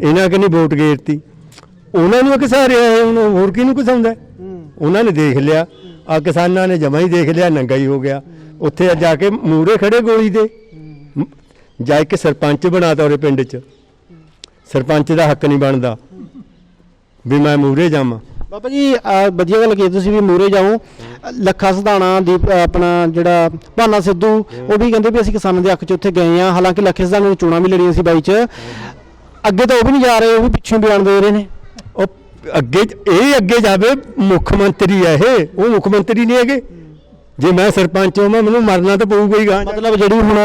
ਇਹਨਾਂ ਕਿ ਨਹੀਂ ਵੋਟ ਗੇਰਤੀ। ਉਹਨਾਂ ਨੂੰ ਘਸਾ ਰਿਹਾ ਹੈ ਹੁਣ ਹੋਰ ਕਿਹਨੂੰ ਘਸਾਉਂਦਾ ਉਹਨਾਂ ਨੇ ਦੇਖ ਲਿਆ ਆ ਕਿਸਾਨਾਂ ਨੇ ਜਮਾ ਹੀ ਦੇਖ ਲਿਆ, ਨੰਗਾ ਹੀ ਹੋ ਗਿਆ। ਉੱਥੇ ਜਾ ਕੇ ਮੂਰੇ ਖੜੇ ਗੋਲੀ ਦੇ। ਮ- ਜਾ ਕੇ ਸਰਪੰਚ ਬਣਾਤਾ ਉਹਦੇ ਪਿੰਡ 'ਚ। ਸਰਪੰਚ ਦਾ ਹੱਕ ਨਹੀਂ ਬਣਦਾ। ਵੀ ਮੈਂ ਮੂਰੇ ਜਾਵਾਂ। ਬਾਬਾ ਜੀ ਵਧੀਆ ਗੱਲ ਕੀਤੀ ਤੁਸੀਂ ਵੀ ਮੂਰੇ ਜਾਓ। ਲੱਖਾ ਸਧਾਣਾ ਦੀ ਆਪਣਾ ਜਿਹੜਾ ਭਾਨਾ ਸਿੱਧੂ ਉਹ ਵੀ ਕਹਿੰਦੇ ਵੀ ਅਸੀਂ ਕਿਸਾਨਾਂ ਦੇ ਹੱਕ 'ਚ ਉੱਥੇ ਗਏ ਆ ਹਾਲਾਂਕਿ ਲੱਖੇ ਸਧਾਣਾ ਨੇ ਚੋਣਾਂ ਵੀ ਲੜੀਆਂ ਸੀ ਬਾਈ 'ਚ। ਅੱਗੇ ਤਾਂ ਉਹ ਵੀ ਨਹੀਂ ਜਾ ਰਹੇ ਉਹ ਵੀ ਪਿੱਛੇ ਬਿਆਨ ਦੇ ਰਹੇ ਨੇ। ਉਹ ਅੱਗੇ ਇਹ ਅੱਗੇ ਜਾਵੇ ਮੁੱਖ ਮੰਤਰੀ ਹੈ ਇਹ। ਉਹ ਮੁੱਖ ਮੰਤਰੀ ਨਹੀਂ ਹੈਗੇ। ਜੇ ਮੈਂ ਸਰਪੰਚ ਹਾਂ ਮੈਨੂੰ ਮਰਨਾ ਤਾਂ ਪਊਗਾ ਹੀ ਗਾਂ। ਮਤਲਬ ਜਿਹੜੀ ਹੁਣ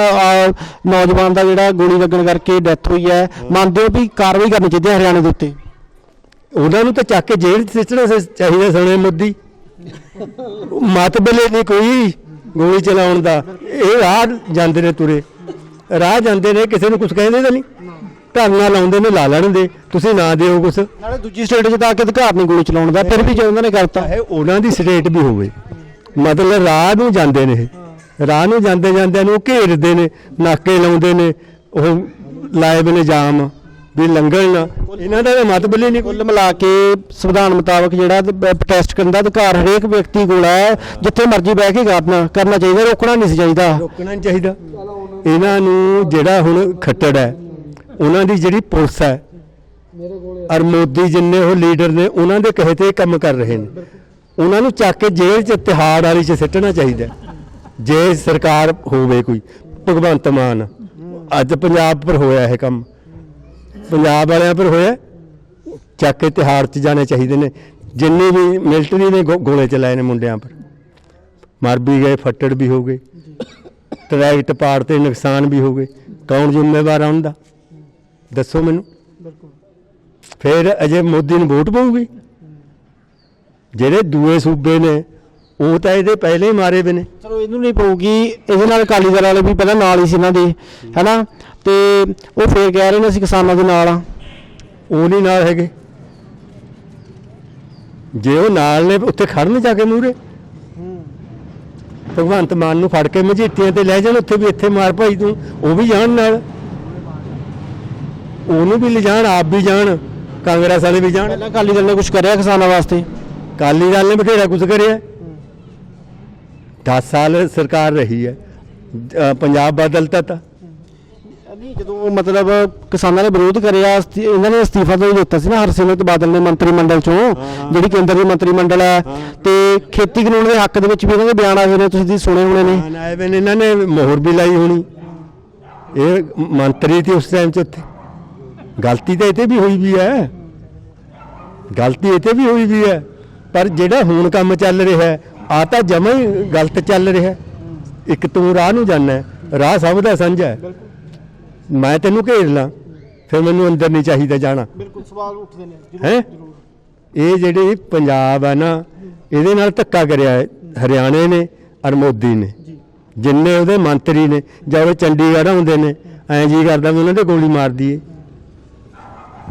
ਨੌਜਵਾਨ ਦਾ ਜਿਹੜਾ ਗੋਲੀ ਲੱਗਣ ਕਰਕੇ ਡੈਥ ਹੋਈ ਹੈ ਮੰਨਦੇ ਹੋ ਵੀ ਕਾਰਵਾਈ ਕਰਨੀ ਚਾਹੀਦੀ ਹੈ ਹਰਿਆਣੇ ਦੇ ਉੱਤੇ? ਉਹਨਾਂ ਨੂੰ ਤਾਂ ਚੱਕ ਕੇ ਜੇਲ੍ਹ 'ਚ ਸਿੱਟਣਾ ਚਾਹੀਦਾ ਸਣੇ ਮੋਦੀ। ਮਤ ਬਲੇ ਨਹੀਂ ਕੋਈ ਗੋਲੀ ਚਲਾਉਣ ਦਾ। ਇਹ ਰਾਹ ਜਾਂਦੇ ਨੇ ਤੁਰੇ। ਰਾਹ ਜਾਂਦੇ ਨੇ ਕਿਸੇ ਨੂੰ ਕੁਝ ਕਹਿੰਦੇ ਤਾਂ ਨਹੀਂ। ਧਰਨਾ ਲਾਉਂਦੇ ਨੇ ਲਾ ਲੈਣ ਦੇ। ਤੁਸੀਂ ਨਾ ਦਿਓ ਕੁਛ। ਨਾਲੇ ਦੂਜੀ ਸਟੇਟ 'ਚ ਤਾਂ ਆ ਕੇ ਅਧਿਕਾਰ ਨਹੀਂ ਗੋਲੀ ਚਲਾਉਣ ਦਾ ਫਿਰ ਵੀ ਜੇ ਉਹਨਾਂ ਨੇ ਕਰਤਾ। ਚਾਹੇ ਉਹਨਾਂ ਦੀ ਸਟੇਟ ਵੀ ਹੋਵੇ। ਮਤਲਬ ਰਾਹ ਨੂੰ ਜਾਂਦੇ ਨੇ ਇਹ। ਰਾਹ ਨੂੰ ਜਾਂਦੇ ਜਾਂਦੇ ਨੂੰ ਘੇਰਦੇ ਨੇ ਨਾਕੇ ਲਾਉਂਦੇ ਨੇ ਉਹ ਲਾਏ ਵੇ ਨੇ ਜਾਮ ਵੀ ਲੰਘਣ ਨਾ। ਇਹਨਾਂ ਦਾ ਮਤਲਬ ਹੀ ਨਹੀਂ। ਕੁੱਲ ਮਿਲਾ ਕੇ ਸੰਵਿਧਾਨ ਮੁਤਾਬਕ ਜਿਹੜਾ ਪ੍ਰੋਟੈਸਟ ਕਰਨ ਦਾ ਅਧਿਕਾਰ ਹਰੇਕ ਵਿਅਕਤੀ ਕੋਲ ਹੈ ਜਿੱਥੇ ਮਰਜ਼ੀ ਬਹਿ ਕੇ ਕਰਨਾ ਕਰਨਾ ਚਾਹੀਦਾ ਰੋਕਣਾ ਨਹੀਂ ਚਾਹੀਦਾ। ਰੋਕਣਾ ਨਹੀਂ ਚਾਹੀਦਾ। ਇਹਨਾਂ ਨੂੰ ਜਿਹੜਾ ਹੁਣ ਖੱਟੜ ਹੈ ਉਹਨਾਂ ਦੀ ਜਿਹੜੀ ਪੁਲਿਸ ਹੈ ਔਰ ਮੋਦੀ ਜਿੰਨੇ ਉਹ ਲੀਡਰ ਨੇ ਉਹਨਾਂ ਦੇ ਕਹੇ ਤੇ ਕੰਮ ਕਰ ਰਹੇ ਨੇ। ਉਹਨਾਂ ਨੂੰ ਚੱਕ ਕੇ ਜੇਲ੍ਹ 'ਚ ਤਿਹਾੜ ਵਾਲੀ 'ਚ ਸਿੱਟਣਾ ਚਾਹੀਦਾ ਜੇ ਸਰਕਾਰ ਹੋਵੇ ਕੋਈ ਭਗਵੰਤ ਮਾਨ ਅੱਜ ਪੰਜਾਬ ਪਰ ਹੋਇਆ ਇਹ ਕੰਮ। ਪੰਜਾਬ ਵਾਲਿਆਂ ਪਰ ਹੋਇਆ ਚੱਕ ਕੇ ਤਿਹਾੜ 'ਚ ਜਾਣੇ ਚਾਹੀਦੇ ਨੇ। ਜਿੰਨੇ ਵੀ ਮਿਲਟਰੀ ਨੇ ਗੋ- ਗੋਲੇ ਚਲਾਏ ਨੇ ਮੁੰਡਿਆਂ ਪਰ। ਮਰ ਵੀ ਗਏ ਫੱਟੜ ਵੀ ਹੋ ਗਏ। ਟਰੈਕਟ ਪਾੜ ਤੇ ਨੁਕਸਾਨ ਵੀ ਹੋ ਗਏ। ਕੌਣ ਜ਼ਿੰਮੇਵਾਰ ਆ ਉਹਦਾ? ਦੱਸੋ ਮੈਨੂੰ। ਫਿਰ ਅਜੇ ਮੋਦੀ ਨੂੰ ਵੋਟ ਪਊਗੀ? ਜਿਹੜੇ ਦੂਏ ਸੂਬੇ ਨੇ ਉਹ ਤਾਂ ਇਹਦੇ ਪਹਿਲੇ ਹੀ ਮਾਰੇ ਵੇ ਨੇ। ਚਲੋ ਇਹਨੂੰ ਨਹੀਂ ਪਊਗੀ। ਇਹਦੇ ਨਾਲ ਅਕਾਲੀ ਦਲ ਵਾਲੇ ਵੀ ਪਹਿਲਾਂ ਨਾਲ ਹੀ ਸੀ ਇਹਨਾਂ ਦੇ ਹੈਨਾ? ਤੇ ਉਹ ਫੇਰ ਕਹਿ ਰਹੇ ਨੇ ਅਸੀਂ ਕਿਸਾਨਾਂ ਦੇ ਨਾਲ ਆ। ਉਹ ਨਹੀਂ ਨਾਲ ਹੈਗੇ। ਜੇ ਉਹ ਨਾਲ ਨੇ ਉੱਥੇ ਖੜਨ ਜਾ ਕੇ ਮੂਰੇ ਭਗਵੰਤ ਮਾਨ ਨੂੰ ਫੜ ਕੇ ਮਝੀਟੀਆਂ ਤੇ ਲੈ ਜਾਣ ਉੱਥੇ ਵੀ ਇੱਥੇ ਮਾਰ ਭਾਈ ਤੂੰ ਉਹ ਵੀ ਜਾਣ ਨਾਲ। ਉਹਨੂੰ ਵੀ ਲਿਜਾਣ ਆਪ ਵੀ ਜਾਣ ਕਾਂਗਰਸ ਵਾਲੇ ਵੀ ਜਾਣ। ਪਹਿਲਾਂ ਅਕਾਲੀ ਦਲ ਨੇ ਕੁਝ ਕਰਿਆ ਕਿਸਾਨਾਂ ਵਾਸਤੇ? ਕਾਲੀ ਦਲ ਨੇ ਬਥੇਰਾ ਕੁਝ ਕਰਿਆ। 10 ਸਾਲ ਸਰਕਾਰ ਰਹੀ ਹੈ। ਅ, ਪੰਜਾਬ ਬਦਲਤਾ ਤਾਂ ਨਹੀਂ ਜਦੋਂ ਮਤਲਬ ਕਿਸਾਨਾਂ ਨੇ ਵਿਰੋਧ ਕਰਿਆ ਅਸਤੀ- ਇਹਨਾਂ ਨੇ ਅਸਤੀਫਾ ਤਾਂ ਦਿੱਤਾ ਸੀ ਨਾ ਹਰਸਿਮਰਤ ਬਾਦਲ ਨੇ ਮੰਤਰੀ ਮੰਡਲ ਚੋਂ ਜਿਹੜੀ ਕੇਂਦਰ ਦੀ ਮੰਤਰੀ ਮੰਡਲ ਹੈ। ਤੇ ਖੇਤੀ ਕਾਨੂੰਨ ਦੇ ਹੱਕ ਦੇ ਵਿੱਚ ਵੀ ਇਹਨਾਂ ਦੇ ਬਿਆਨ ਆਏ ਹੋਏ ਨੇ ਤੁਸੀਂ ਦੀ ਸੁਣੇ ਹੋਣੇ ਨੇ। ਵੇ ਨੇ ਇਹਨਾਂ ਨੇ ਮੋਹਰ ਵੀ ਲਾਈ ਹੋਣੀ। ਇਹ ਮੰਤਰੀ ਸੀ ਉਸ ਟਾਈਮ 'ਚ ਉੱਥੇ। ਗਲਤੀ ਤਾਂ ਇਹ 'ਤੇ ਵੀ ਹੋਈ ਵੀ ਹੈ। ਗਲਤੀ ਇਹ 'ਤੇ ਵੀ ਹੋਈ ਵੀ ਹੈ। ਪਰ ਜਿਹੜਾ ਹੁਣ ਕੰਮ ਚੱਲ ਰਿਹਾ ਹੈ ਆ ਤਾਂ ਜਮਾ ਹੀ ਗਲਤ ਚੱਲ ਰਿਹਾ ਹੈ। ਇੱਕ ਤੂੰ ਰਾਹ ਨੂੰ ਜਾਣਾ ਰਾਹ ਸਭ ਦਾ ਸਾਂਝਾ ਹੈ। ਮੈਂ ਤੈਨੂੰ ਘੇਰ ਲਾਂ ਫਿਰ ਮੈਨੂੰ ਅੰਦਰ ਨਹੀਂ ਚਾਹੀਦਾ ਜਾਣਾ। ਬਿਲਕੁਲ ਸਵਾਲ ਉੱਠਦੇ ਨੇ ਹੈ? ਇਹ ਜਿਹੜੇ ਪੰਜਾਬ ਹੈ ਨਾ ਇਹਦੇ ਨਾਲ ਧੱਕਾ ਕਰਿਆ ਹੈ। ਹਰਿਆਣੇ ਨੇ ਔਰ ਮੋਦੀ ਨੇ। ਜਿੰਨੇ ਉਹਦੇ ਮੰਤਰੀ ਨੇ ਜਾਂ ਉਹ ਚੰਡੀਗੜ੍ਹ ਆਉਂਦੇ ਨੇ ਐਂ ਜੀ ਕਰਦਾ ਵੀ ਉਹਨਾਂ ਦੇ ਗੋਲੀ ਮਾਰ ਦਈਏ।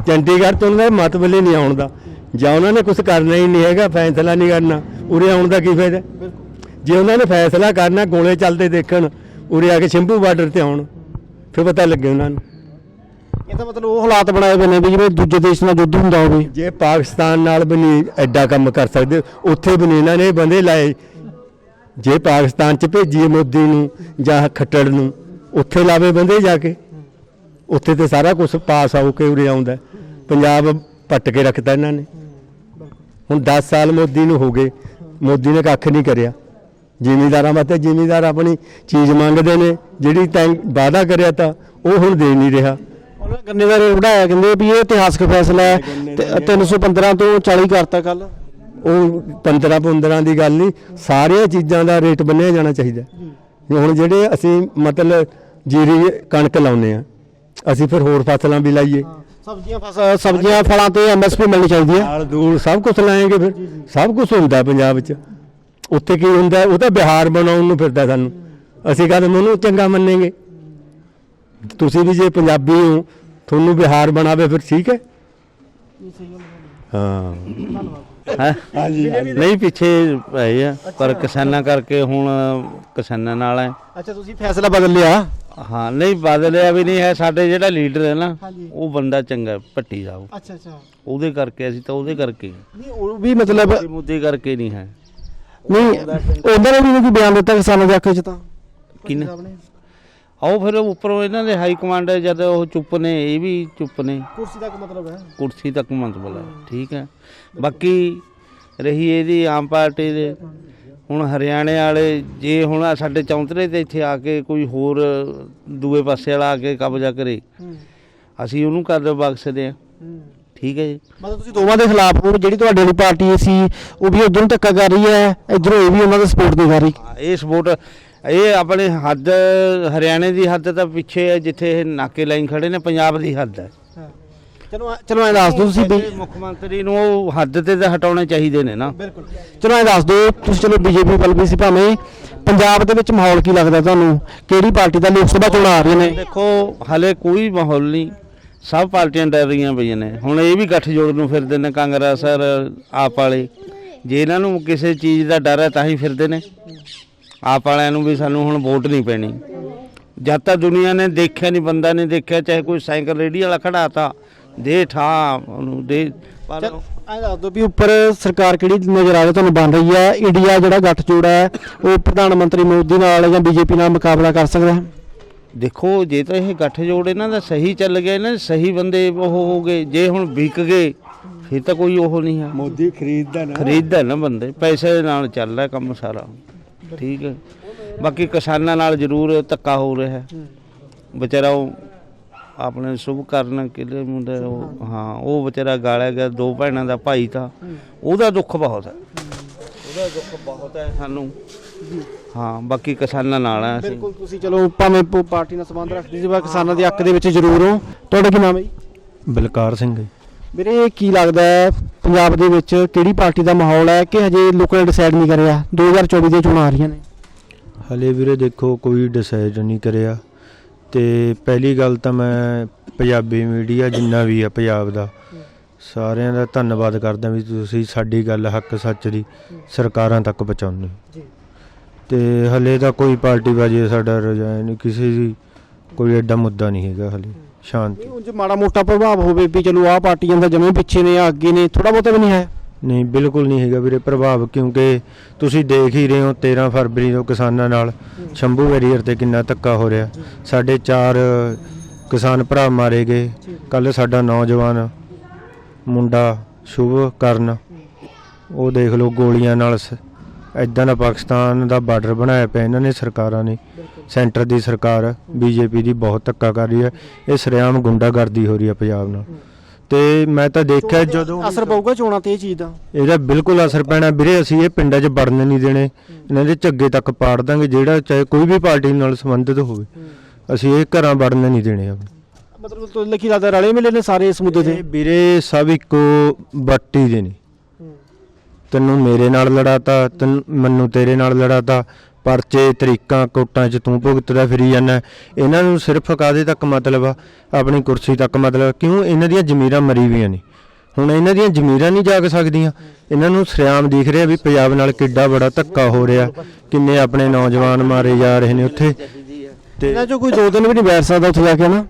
ਚੰਡੀਗੜ੍ਹ ਤੋਂ ਉਹਨਾਂ ਦਾ ਮਤਲਬ ਹੀ ਨਹੀਂ ਆਉਣ ਦਾ। ਜਾਂ ਉਹਨਾਂ ਨੇ ਕੁਝ ਕਰਨਾ ਹੀ ਨਹੀਂ ਹੈਗਾ ਫੈਸਲਾ ਨਹੀਂ ਕਰਨਾ। ਉਰੇ ਆਉਣ ਦਾ ਕੀ ਫਾਇਦਾ? ਜੇ ਉਹਨਾਂ ਨੇ ਫੈਸਲਾ ਕਰਨਾ ਗੋਲੇ ਚੱਲਦੇ ਦੇਖਣ ਉਰੇ ਆ ਕੇ ਸ਼ੰਭੂ ਬਾਰਡਰ ਤੇ ਆਉਣ ਫਿਰ ਪਤਾ ਲੱਗੇ ਉਹਨਾਂ ਨੂੰ। ਇਹ ਤਾਂ ਮਤਲਬ ਉਹ ਹਾਲਾਤ ਬਣਾਏ ਹੋਏ ਨੇ ਵੀ ਜਿਵੇਂ ਦੂਜੇ ਦੇਸ਼ ਨਾਲ ਯੁੱਧ ਹੁੰਦਾ ਹੋਵੇ। ਜੇ ਪਾਕਿਸਤਾਨ ਨਾਲ ਵੀ ਨਹੀਂ ਐਡਾ ਕੰਮ ਕਰ ਸਕਦੇ ਉੱਥੇ ਵੀ ਨਹੀਂ ਇਹਨਾਂ ਨੇ ਬੰਦੇ ਲਾਏ। ਜੇ ਪਾਕਿਸਤਾਨ ਚ ਭੇਜੀਏ ਮੋਦੀ ਨੂੰ ਜਾਂ ਖੱਟੜ ਨੂੰ ਉੱਥੇ ਲਾਵੇ ਬੰਦੇ ਜਾ ਕੇ। ਉੱਥੇ ਤੇ ਸਾਰਾ ਕੁਝ ਪਾਸ ਆਉ ਕੇ ਉਰੇ ਆਉਂਦਾ। ਪੰਜਾਬ ਪੱਟ ਕੇ ਰੱਖਤਾ ਇਹਨਾਂ ਨੇ। ਹੁਣ 10 ਸਾਲ ਮੋਦੀ ਨੂੰ ਹੋ ਗਏ। ਮੋਦੀ ਨੇ ਕੱਖ ਨਹੀਂ ਕਰਿਆ। ਜ਼ਿਮੀਦਾਰਾਂ ਵਾਸਤੇ ਜ਼ਿਮੀਦਾਰ ਆਪਣੀ ਚੀਜ਼ ਮੰਗਦੇ ਨੇ। ਜਿਹੜੀ ਤੈਂ ਵਾਅਦਾ ਕਰਿਆ ਤਾਂ ਉਹ ਹੁਣ ਦੇ ਨਹੀਂ ਰਿਹਾ। ਉਹਨਾਂ ਗੰਨੇ ਦਾ ਰੇਟ ਵਧਾਇਆ ਕਹਿੰਦੇ ਵੀ ਇਹ ਇਤਿਹਾਸਕ ਫੈਸਲਾ ਹੈ। ਤੇ 315 ਤੋਂ 40 ਕਰਤਾ ਕੱਲ ਉਹ 15 15 ਦੀ ਗੱਲ ਨਹੀਂ ਸਾਰੀਆਂ ਚੀਜ਼ਾਂ ਦਾ ਰੇਟ ਬੰਨਿਆ ਜਾਣਾ ਚਾਹੀਦਾ। ਹੁਣ ਜਿਹੜੇ ਅਸੀਂ ਮਤਲਬ ਜੀਰੀ ਕਣਕ ਲਾਉਨੇ ਆ ਅਸੀਂ ਫਿਰ ਹੋਰ ਫਸਲਾਂ ਵੀ ਲਾਈਏ। ਸਬਜ਼ੀਆਂ ਫਸਲ ਸਬਜ਼ੀਆਂ ਫਲਾਂ ਤੇ ਐਮਐਸਪੀ ਮਿਲਣੀ ਚਾਹੀਦੀ ਹੈ। ਨਾਲ ਦੂਰ ਸਭ ਕੁਝ ਲਾਏਗੇ ਫਿਰ। ਸਭ ਕੁਝ ਹੁੰਦਾ ਪੰਜਾਬ 'ਚ ਉੱਥੇ ਕੀ ਹੁੰਦਾ ਉਹ ਤਾਂ ਬਿਹਾਰ ਬਣਾਉਣ ਨੂੰ ਫਿਰਦਾ ਸਾਨੂੰ। ਅਸੀਂ ਕਦਮ ਉਹਨੂੰ ਚੰਗਾ ਮੰਨੇਗੇ। ਤੁਸੀਂ ਵੀ ਜੇ ਪੰਜਾਬੀ ਹੋ ਤੁਹਾਨੂੰ ਬਿਹਾਰ ਬਣਾਵੇ ਫਿਰ ਠੀਕ ਹੈ। ਹਾਂ। ਹੈਂ? ਨਹੀਂ ਪਿੱਛੇ ਪਏ ਆ ਪਰ ਕਿਸਾਨਾਂ ਕਰਕੇ ਹੁਣ ਕਿਸਾਨਾਂ ਨਾਲ ਹੈ ਅੱਛਾ ਤੁਸੀਂ ਫੈਸਲਾ ਬਦਲ ਲਿਆ? ਹਾਂ ਨਹੀਂ ਬਦਲਿਆ ਵੀ ਨਹੀਂ ਹੈ ਸਾਡੇ ਜਿਹੜਾ ਲੀਡਰ ਹੈ ਨਾ ਉਹ ਬੰਦਾ ਚੰਗਾ ਹੈ, ਭੱਟੀ ਜਾਓ ਅੱਛਾ ਅੱਛਾ। ਉਹਦੇ ਕਰਕੇ ਅਸੀਂ ਤਾਂ ਉਹਦੇ ਕਰਕੇ। ਨਹੀਂ ਉਹ ਵੀ ਮਤਲਬ ਮੁੱਦੇ- ਮੁੱਦੇ ਕਰਕੇ ਨਹੀਂ ਹੈ। ਨਹੀਂ ਉਹਨਾਂ ਨੇ ਵੀ ਕੋਈ ਬਿਆਨ ਦਿੱਤਾ ਕਿਸਾਨਾਂ ਦੇ ਹੱਕ 'ਚ ਤਾਂ। ਕਿਨ ਆਓ ਫਿਰ ਉੱਪਰੋਂ ਇਹਨਾਂ ਦੇ ਹਾਈ ਕਮਾਂਡ ਜਦ ਉਹ ਚੁੱਪ ਨੇ ਇਹ ਵੀ ਚੁੱਪ ਨੇ। ਕੁਰਸੀ ਤੱਕ ਮਤਲਬ ਹੈ? ਕੁਰਸੀ ਤੱਕ ਮਤਲਬ ਹੈ ਠੀਕ ਹੈ। ਬਾਕੀ ਰਹੀ ਇਹਦੀ ਆਮ ਪਾਰਟੀ ਦੇ। ਹੁਣ ਹਰਿਆਣੇ ਵਾਲੇ ਜੇ ਹੁਣ ਸਾਡੇ ਚੌਂਤਰੇ ਤੇ ਇੱਥੇ ਆ ਕੇ ਕੋਈ ਹੋਰ ਦੂਏ ਪਾਸੇ ਵਾਲਾ ਆ ਕੇ ਕਬਜ਼ਾ ਕਰੇ ਅਸੀਂ ਉਹਨੂੰ ਕਰ ਬਖਸ਼ਦੇ ਆ ਠੀਕ ਹੈ ਜੀ। ਮਤਲਬ ਤੁਸੀਂ ਦੋਵਾਂ ਦੇ ਖਿਲਾਫ ਹੋ ਜਿਹੜੀ ਤੁਹਾਡੇ ਵਾਲੀ ਪਾਰਟੀ ਸੀ ਉਹ ਵੀ ਉਧਰੋਂ ਧੱਕਾ ਕਰ ਰਹੀ ਹੈ ਇਧਰੋਂ ਇਹ ਵੀ ਉਹਨਾਂ ਦਾ ਸਪੋਰਟ ਨਹੀਂ ਕਰ ਰਹੀ? ਹਾਂ, ਇਹ ਸਪੋਰਟ ਇਹ ਆਪਣੇ ਹੱਦ ਹਰਿਆਣੇ ਦੀ ਹੱਦ ਤਾਂ ਪਿੱਛੇ ਹੈ ਜਿੱਥੇ ਇਹ ਨਾਕੇ ਲਾਈਨ ਖੜੇ ਨੇ ਪੰਜਾਬ ਦੀ ਹੱਦ ਹੈ। ਚਲੋ ਚਲੋ ਐਂ ਦੱਸ ਦਿਓ ਤੁਸੀਂ ਵੀ। ਮੁੱਖ ਮੰਤਰੀ ਨੂੰ ਉਹ ਹੱਦ ਤੇ ਤਾਂ ਹਟਾਉਣੇ ਚਾਹੀਦੇ ਨੇ ਨਾ। ਚਲੋ ਐਂ ਦੱਸ ਦਿਓ ਤੁਸੀਂ ਚਲੋ ਬੀਜੇਪੀ ਵੱਲ ਵੀ ਸੀ ਭਾਵੇਂ। ਪੰਜਾਬ ਦੇ ਵਿੱਚ ਮਾਹੌਲ ਕੀ ਲੱਗਦਾ ਤੁਹਾਨੂੰ? ਕਿਹੜੀ ਪਾਰਟੀ ਦਾ ਲੋਕ ਸਭਾ ਚੋਣਾਂ ਆ ਰਹੀਆਂ ਨੇ? ਦੇਖੋ ਹਲੇ ਕੋਈ ਮਾਹੌਲ ਨਹੀਂ। ਸਭ ਪਾਰਟੀਆਂ ਡਰ ਰਹੀਆਂ ਪਈਆਂ ਨੇ। ਹੁਣ ਇਹ ਵੀ ਗੱਠਜੋੜ ਨੂੰ ਫਿਰਦੇ ਨੇ ਕਾਂਗਰਸ ਔਰ ਆਪ ਵਾਲੇ। ਜੇ ਇਹਨਾਂ ਨੂੰ ਕਿਸੇ ਚੀਜ਼ ਦਾ ਡਰ ਹੈ ਤਾਂ ਹੀ ਫਿਰਦੇ ਨੇ। ਆਪ ਵਾਲਿਆਂ ਨੂੰ ਵੀ ਸਾਨੂੰ ਹੁਣ ਵੋਟ ਨਹੀਂ ਪੈਣੀ। ਜਦ ਤੱਕ ਦੁਨੀਆ ਨੇ ਦੇਖਿਆ ਨਹੀਂ ਬੰਦਾ ਨੇ ਦੇਖਿਆ ਚਾਹੇ ਕੋਈ ਸਾਈਕਲ ਰੇੜੀ ਵਾਲਾ ਖੜਾ ਤਾ ਦੇ ਠਾ ਉਹਨੂੰ ਦੇ ਪਰ ਐਂ ਦੱਸ ਦਿਓ ਵੀ ਉੱਪਰ ਸਰਕਾਰ ਕਿਹੜੀ ਨਜ਼ਰ ਆ ਰਹੀ ਤੁਹਾਨੂੰ ਬਣ ਰਹੀ ਹੈ? ਇੰਡੀਆ ਜਿਹੜਾ ਗੱਠਜੋੜ ਹੈ ਉਹ ਪ੍ਰਧਾਨ ਮੰਤਰੀ ਮੋਦੀ ਨਾਲ ਜਾਂ ਬੀਜੇਪੀ ਨਾਲ ਮੁਕਾਬਲਾ ਕਰ ਸਕਦਾ ਹੈ? ਦੇਖੋ ਜੇ ਤਾਂ ਇਹ ਗੱਠਜੋੜ ਇਹਨਾਂ ਦਾ ਸਹੀ ਚੱਲ ਗਿਆ ਨਾ ਸਹੀ ਬੰਦੇ ਉਹ ਹੋ ਗਏ ਜੇ ਹੁਣ ਵਿਕ ਗਏ ਫਿਰ ਤਾਂ ਕੋਈ ਉਹ ਨਹੀਂ ਹੈ। ਮੋਦੀ ਖਰੀਦਦਾ ਨਾ। ਖਰੀਦਦਾ ਨਾ ਬੰਦੇ ਪੈਸੇ ਦੇ ਨਾਲ ਚੱਲਦਾ ਕੰਮ ਸਾਰਾ। ਠੀਕ ਹੈ ਬਾਕੀ ਕਿਸਾਨਾਂ ਨਾਲ ਜ਼ਰੂਰ ਧੱਕਾ ਹੋ ਰਿਹਾ ਹੈ। ਵਿਚਾਰਾ ਉਹ ਆਪਣੇ ਸ਼ੁਭ ਕਰਨ ਕਿਲੇ ਮੁੰਡੇ ਉਹ ਹਾਂ। ਉਹ ਵਿਚਾਰਾ ਗਾਲਿਆ ਗਿਆ ਦੋ ਭੈਣਾਂ ਦਾ ਭਾਈ ਤਾਂ। ਉਹਦਾ ਦੁੱਖ ਬਹੁਤ ਹੈ। ਉਹਦਾ ਦੁੱਖ ਬਹੁਤ ਹੈ ਸਾਨੂੰ। ਹਾਂ ਬਾਕੀ ਕਿਸਾਨਾਂ ਨਾਲ ਹੈ ਅਸੀਂ। ਬਿਲਕੁਲ ਤੁਸੀਂ ਚਲੋ ਭਾਵੇਂ ਪਾਰਟੀ ਨਾਲ ਸੰਬੰਧ ਰੱਖਦੇ ਸੀ ਪਰ ਕਿਸਾਨਾਂ ਦੇ ਹੱਕ ਦੇ ਵਿੱਚ ਜ਼ਰੂਰ ਹੋ। ਤੁਹਾਡਾ ਕੀ ਨਾਮ ਹੈ ਜੀ? ਬਲਕਾਰ ਸਿੰਘ ਜੀ। ਵੀਰੇ ਕੀ ਲੱਗਦਾ ਹੈ ਪੰਜਾਬ ਦੇ ਵਿੱਚ ਕਿਹੜੀ ਪਾਰਟੀ ਦਾ ਮਾਹੌਲ ਹੈ ਕਿ ਹਜੇ ਲੋਕਾਂ ਨੇ ਡਿਸਾਈਡ ਨਹੀਂ ਕਰਿਆ? 2024 ਦੀਆਂ ਚੋਣਾਂ ਆ ਰਹੀਆਂ ਨੇ। ਹਲੇ ਵੀਰੇ ਦੇਖੋ ਕੋਈ ਡਿਸਾਈਡ ਨਹੀਂ ਕਰਿਆ। ਤੇ ਪਹਿਲੀ ਗੱਲ ਤਾਂ ਮੈਂ ਪੰਜਾਬੀ ਮੀਡੀਆ ਜਿੰਨਾ ਵੀ ਆ ਪੰਜਾਬ ਦਾ ਸਾਰਿਆਂ ਦਾ ਧੰਨਵਾਦ ਕਰਦਾ ਵੀ ਤੁਸੀਂ ਸਾਡੀ ਗੱਲ ਹੱਕ ਸੱਚ ਦੀ ਸਰਕਾਰਾਂ ਤੱਕ ਪਹੁੰਚਾਉਂਦੇ ਹੋ। ਤੇ ਹਲੇ ਤਾਂ ਕੋਈ ਪਾਰਟੀ ਬਾਜੀ ਸਾਡਾ ਰਜਾਇ ਨਹੀਂ ਕਿਸੇ ਦੀ ਕੋਈ ਐਡਾ ਮੁੱਦਾ ਨਹੀਂ ਹੈਗਾ ਹਲੇ। ਸ਼ਾਂਤੀ। ਉਂਝ ਮਾੜਾ ਮੋਟਾ ਪ੍ਰਭਾਵ ਹੋਵੇ ਵੀ ਚਲੋ ਆਹ ਪਾਰਟੀਆਂ ਦਾ ਜਮੇ ਪਿੱਛੇ ਨੇ ਆ ਅੱਗੇ ਨੇ ਥੋੜਾ ਬਹੁਤਾ ਵੀ ਨਹੀਂ ਹੈ। ਨਹੀਂ ਬਿਲਕੁਲ ਨਹੀਂ ਹੈਗਾ ਵੀਰੇ ਪ੍ਰਭਾਵ ਕਿਉਂਕਿ ਤੁਸੀਂ ਦੇਖ ਹੀ ਰਹੇ ਹੋ 13 ਫਰਵਰੀ ਤੋਂ ਕਿਸਾਨਾਂ ਨਾਲ ਸ਼ੰਭੂ ਵੈਰੀਅਰ ਤੇ ਕਿੰਨਾ ਧੱਕਾ ਹੋ ਰਿਹਾ। ਸਾਡੇ ਚਾਰ ਕਿਸਾਨ ਭਰਾ ਮਾਰੇ ਗਏ। ਕੱਲ ਸਾਡਾ ਨੌਜਵਾਨ ਮੁੰਡਾ ਸ਼ੁਭ ਕਰਨ ਉਹ ਦੇਖ ਲਓ ਗੋਲੀਆਂ ਨਾਲ ਐਦਾਂ ਦਾ ਪਾਕਿਸਤਾਨ ਦਾ ਬਾਰਡਰ ਬਣਾਇਆ ਪਿਆ ਇਹਨਾਂ ਨੇ ਸਰਕਾਰਾਂ ਨੇ। ਸੈਂਟਰ ਦੀ ਸਰਕਾਰ ਬੀਜੇਪੀ ਦੀ ਬਹੁਤ ਧੱਕਾ ਕਰ ਰਹੀ ਹੈ। ਇਹ ਸਰਿਆਮ ਗੁੰਡਾਗਰਦੀ ਹੋ ਰਹੀ ਹੈ ਪੰਜਾਬ ਨਾਲ। ਤੇ ਮੈਂ ਤਾਂ ਦੇਖਿਆ ਜਦੋਂ ਅਸਰ ਪਊਗਾ ਚੋਣਾਂ ਤੇ ਇਹ ਚੀਜ਼ ਦਾ? ਇਹਦਾ ਬਿਲਕੁਲ ਅਸਰ ਪੈਣਾ। ਵੀਰੇ ਅਸੀਂ ਇਹ ਪਿੰਡਾਂ 'ਚ ਵੜਨ ਨਹੀਂ ਦੇਣੇ। ਇਹਨਾਂ ਦੇ ਝੱਗੇ ਤੱਕ ਪਾੜ ਦਾਂਗੇ। ਜਿਹੜਾ ਚਾਹੇ ਕੋਈ ਵੀ ਪਾਰਟੀ ਨਾਲ ਸੰਬੰਧਿਤ ਹੋਵੇ ਅਸੀਂ ਇਹ ਘਰਾਂ ਵੜਨ ਨਹੀਂ ਦੇਣੇ ਆਪਣੇ ਮਤਲਬ ਤੁਹਾਨੂੰ ਲਿਖੀ ਲੱਗਦਾ ਰਲੇ ਮਿਲੇ ਨੇ ਸਾਰੇ ਇਸ ਮੁੱਦੇ ਤੇ? ਵੀਰੇ ਸਭ ਇੱਕੋ ਬੱਟੀ ਦੇ ਨੇ। ਤੈਨੂੰ ਮੇਰੇ ਨਾਲ ਲੜਾਤਾ ਤੈਨੂੰ ਮੈਨੂੰ ਤੇਰੇ ਨਾਲ ਲੜਾਤਾ। ਪਰਚੇ, ਤਰੀਕਾਂ, ਕੋਟਾਂ 'ਚ ਤੂੰ ਭੁਗਤਦਾ ਫਿਰੀ ਜਾਂਦਾ ਇਹਨਾਂ ਨੂੰ ਸਿਰਫ ਕਾਦੇ ਤੱਕ ਮਤਲਬ ਆ? ਆਪਣੀ ਕੁਰਸੀ ਤੱਕ ਮਤਲਬ ਕਿਉਂ ਇਹਨਾਂ ਦੀਆਂ ਜ਼ਮੀਰਾਂ ਮਰੀ ਵੀਆਂ ਨੇ? ਹੁਣ ਇਹਨਾਂ ਦੀਆਂ ਜ਼ਮੀਰਾਂ ਨਹੀਂ ਜਾਗ ਸਕਦੀਆਂ। ਇਹਨਾਂ ਨੂੰ ਸਰਿਆਮ ਦਿਖ ਰਿਹਾ ਵੀ ਪੰਜਾਬ ਨਾਲ ਕਿੱਡਾ ਬੜਾ ਧੱਕਾ ਹੋ ਰਿਹਾ। ਕਿੰਨੇ ਆਪਣੇ ਨੌਜਵਾਨ ਮਾਰੇ ਜਾ ਰਹੇ ਨੇ ਉੱਥੇ। ਤੇ ਇਹਨਾਂ ਚੋਂ ਕੋਈ ਦੋ ਦਿਨ ਵੀ ਨਹੀਂ ਬੈਠ ਸਕਦਾ ਉੱਥੇ ਜਾ ਕੇ ਨਾ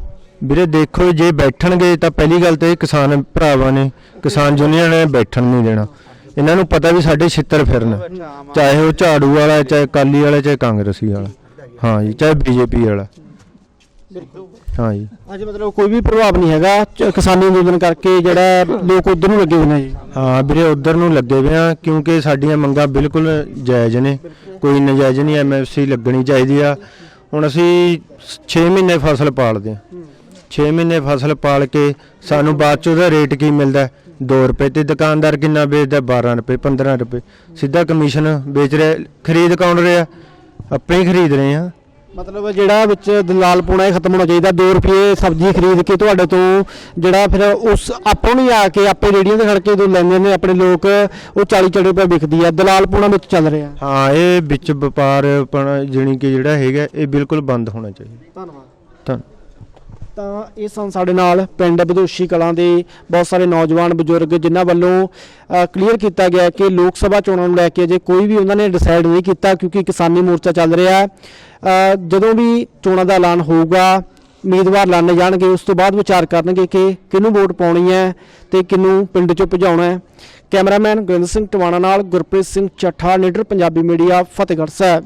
ਵੀਰੇ, ਦੇਖੋ ਜੇ ਬੈਠਣਗੇ ਤਾਂ ਪਹਿਲੀ ਗੱਲ ਤੇ ਇਹ ਕਿਸਾਨ ਭਰਾਵਾਂ ਨੇ। ਕਿਸਾਨ ਯੂਨੀਅਨ ਨੇ ਬੈਠਣ ਨਹੀਂ ਦੇਣਾ। ਇਹਨਾਂ ਨੂੰ ਪਤਾ ਵੀ ਸਾਡੇ ਛਿੱਤਰ ਫਿਰਨ। ਚਾਹੇ ਉਹ ਝਾੜੂ ਵਾਲਾ ਚਾਹੇ ਅਕਾਲੀ ਵਾਲਾ ਚਾਹੇ ਕਾਂਗਰਸੀ ਵਾਲਾ। ਹਾਂ ਜੀ ਚਾਹੇ ਬੀਜੇਪੀ ਵਾਲਾ। ਹਾਂ ਜੀ। ਅੱਜ ਮਤਲਬ ਕੋਈ ਵੀ ਪ੍ਰਭਾਵ ਨਹੀਂ ਹੈਗਾ ਕਿਸਾਨੀ ਅੰਦੋਲਨ ਕਰਕੇ ਜਿਹੜਾ ਲੋਕ ਉਧਰ ਨੂੰ ਲੱਗੇ ਹੋਏ ਨੇ ਜੀ। ਹਾਂ ਵੀਰੇ ਉਧਰ ਨੂੰ ਲੱਗੇ ਹੋਏ ਆ ਕਿਉਂਕਿ ਸਾਡੀਆਂ ਮੰਗਾਂ ਬਿਲਕੁਲ ਜਾਇਜ਼ ਨੇ। ਕੋਈ ਨਜਾਇਜ਼ ਨਹੀਂ ਐਮਐਫਸੀ ਲੱਗਣੀ ਚਾਹੀਦੀ ਆ। ਹੁਣ ਅਸੀਂ 6 ਮਹੀਨੇ ਫਸਲ ਪਾਲਦੇ ਆ। 6 ਮਹੀਨੇ ਫਸਲ ਪਾਲ ਕੇ ਸਾਨੂੰ ਬਾਅਦ ਚ ਉਹਦਾ ਰੇਟ ਕੀ ਮਿਲਦਾ? 2 ਰੁਪਏ ਤੇ ਦੁਕਾਨਦਾਰ ਕਿੰਨਾ ਵੇਚਦਾ? 12 ਰੁਪਏ 15 ਰੁਪਏ। ਸਿੱਧਾ ਕਮਿਸ਼ਨ ਵੇਚ ਰਿਹਾ ਖਰੀਦ ਕੌਣ ਰਿਹਾ? ਆਪੇ ਹੀ ਖਰੀਦ ਰਹੇ ਆ ਮਤਲਬ ਜਿਹੜਾ ਵਿੱਚ ਦਲਾਲ ਪੂਣਾ ਇਹ ਖਤਮ ਹੋਣਾ ਚਾਹੀਦਾ 2 ਰੁਪਏ ਸਬਜ਼ੀ ਖਰੀਦ ਕੇ ਤੁਹਾਡੇ ਤੋਂ ਜਿਹੜਾ ਫਿਰ ਉਸ ਆਪੋਂ ਨਹੀਂ ਆ ਕੇ ਆਪੇ ਰੇੜੀਆਂ ਤੇ ਖੜ ਕੇ ਜੋ ਲੈਂਦੇ ਨੇ ਆਪਣੇ ਲੋਕ ਉਹ 40 40 ਰੁਪਏ ਵਿਕਦੀ ਆ। ਦਲਾਲ ਪੂਣਾ ਵਿੱਚ ਚੱਲ ਰਿਹਾ। ਹਾਂ ਇਹ ਵਿੱਚ ਵਪਾਰ ਜਾਣੀ ਕਿ ਜਿਹੜਾ ਹੈਗਾ ਇਹ ਬਿਲਕੁਲ ਬੰਦ ਹੋਣਾ ਚਾਹੀਦਾ। ਧੰਨਵਾਦ। ਤਾਂ ਤਾਂ ਇਹ ਸਨ ਸਾਡੇ ਨਾਲ ਪਿੰਡ ਵਿਦੋਸ਼ੀ ਕਲਾਂ ਦੇ ਬਹੁਤ ਸਾਰੇ ਨੌਜਵਾਨ ਬਜ਼ੁਰਗ ਜਿਨ੍ਹਾਂ ਵੱਲੋਂ ਕਲੀਅਰ ਕੀਤਾ ਗਿਆ ਕਿ ਲੋਕ ਸਭਾ ਚੋਣਾਂ ਨੂੰ ਲੈ ਕੇ ਅਜੇ ਕੋਈ ਵੀ ਉਹਨਾਂ ਨੇ ਡਿਸਾਈਡ ਨਹੀਂ ਕੀਤਾ ਕਿਉਂਕਿ ਕਿਸਾਨੀ ਮੋਰਚਾ ਚੱਲ ਰਿਹਾ ਹੈ। ਜਦੋਂ ਵੀ ਚੋਣਾਂ ਦਾ ਐਲਾਨ ਹੋਊਗਾ, ਉਮੀਦਵਾਰ ਲਾਣੇ ਜਾਣਗੇ, ਉਸ ਤੋਂ ਬਾਅਦ ਵਿਚਾਰ ਕਰਨਗੇ ਕਿ ਕਿਹਨੂੰ ਵੋਟ ਪਾਉਣੀ ਹੈ ਤੇ ਕਿਹਨੂੰ ਪਿੰਡ ਚੋਂ ਭਜਾਉਣਾ ਹੈ। ਕੈਮਰਾਮੈਨ ਗੁਰਿੰਦਰ ਸਿੰਘ ਟਵਾਣਾ ਨਾਲ ਗੁਰਪ੍ਰੀਤ ਸਿੰਘ ਚੱਠਾ, ਲੀਡਰ ਪੰਜਾਬੀ ਮੀਡੀਆ, ਫਤਿਹਗੜ੍ਹ ਸਾਹਿਬ।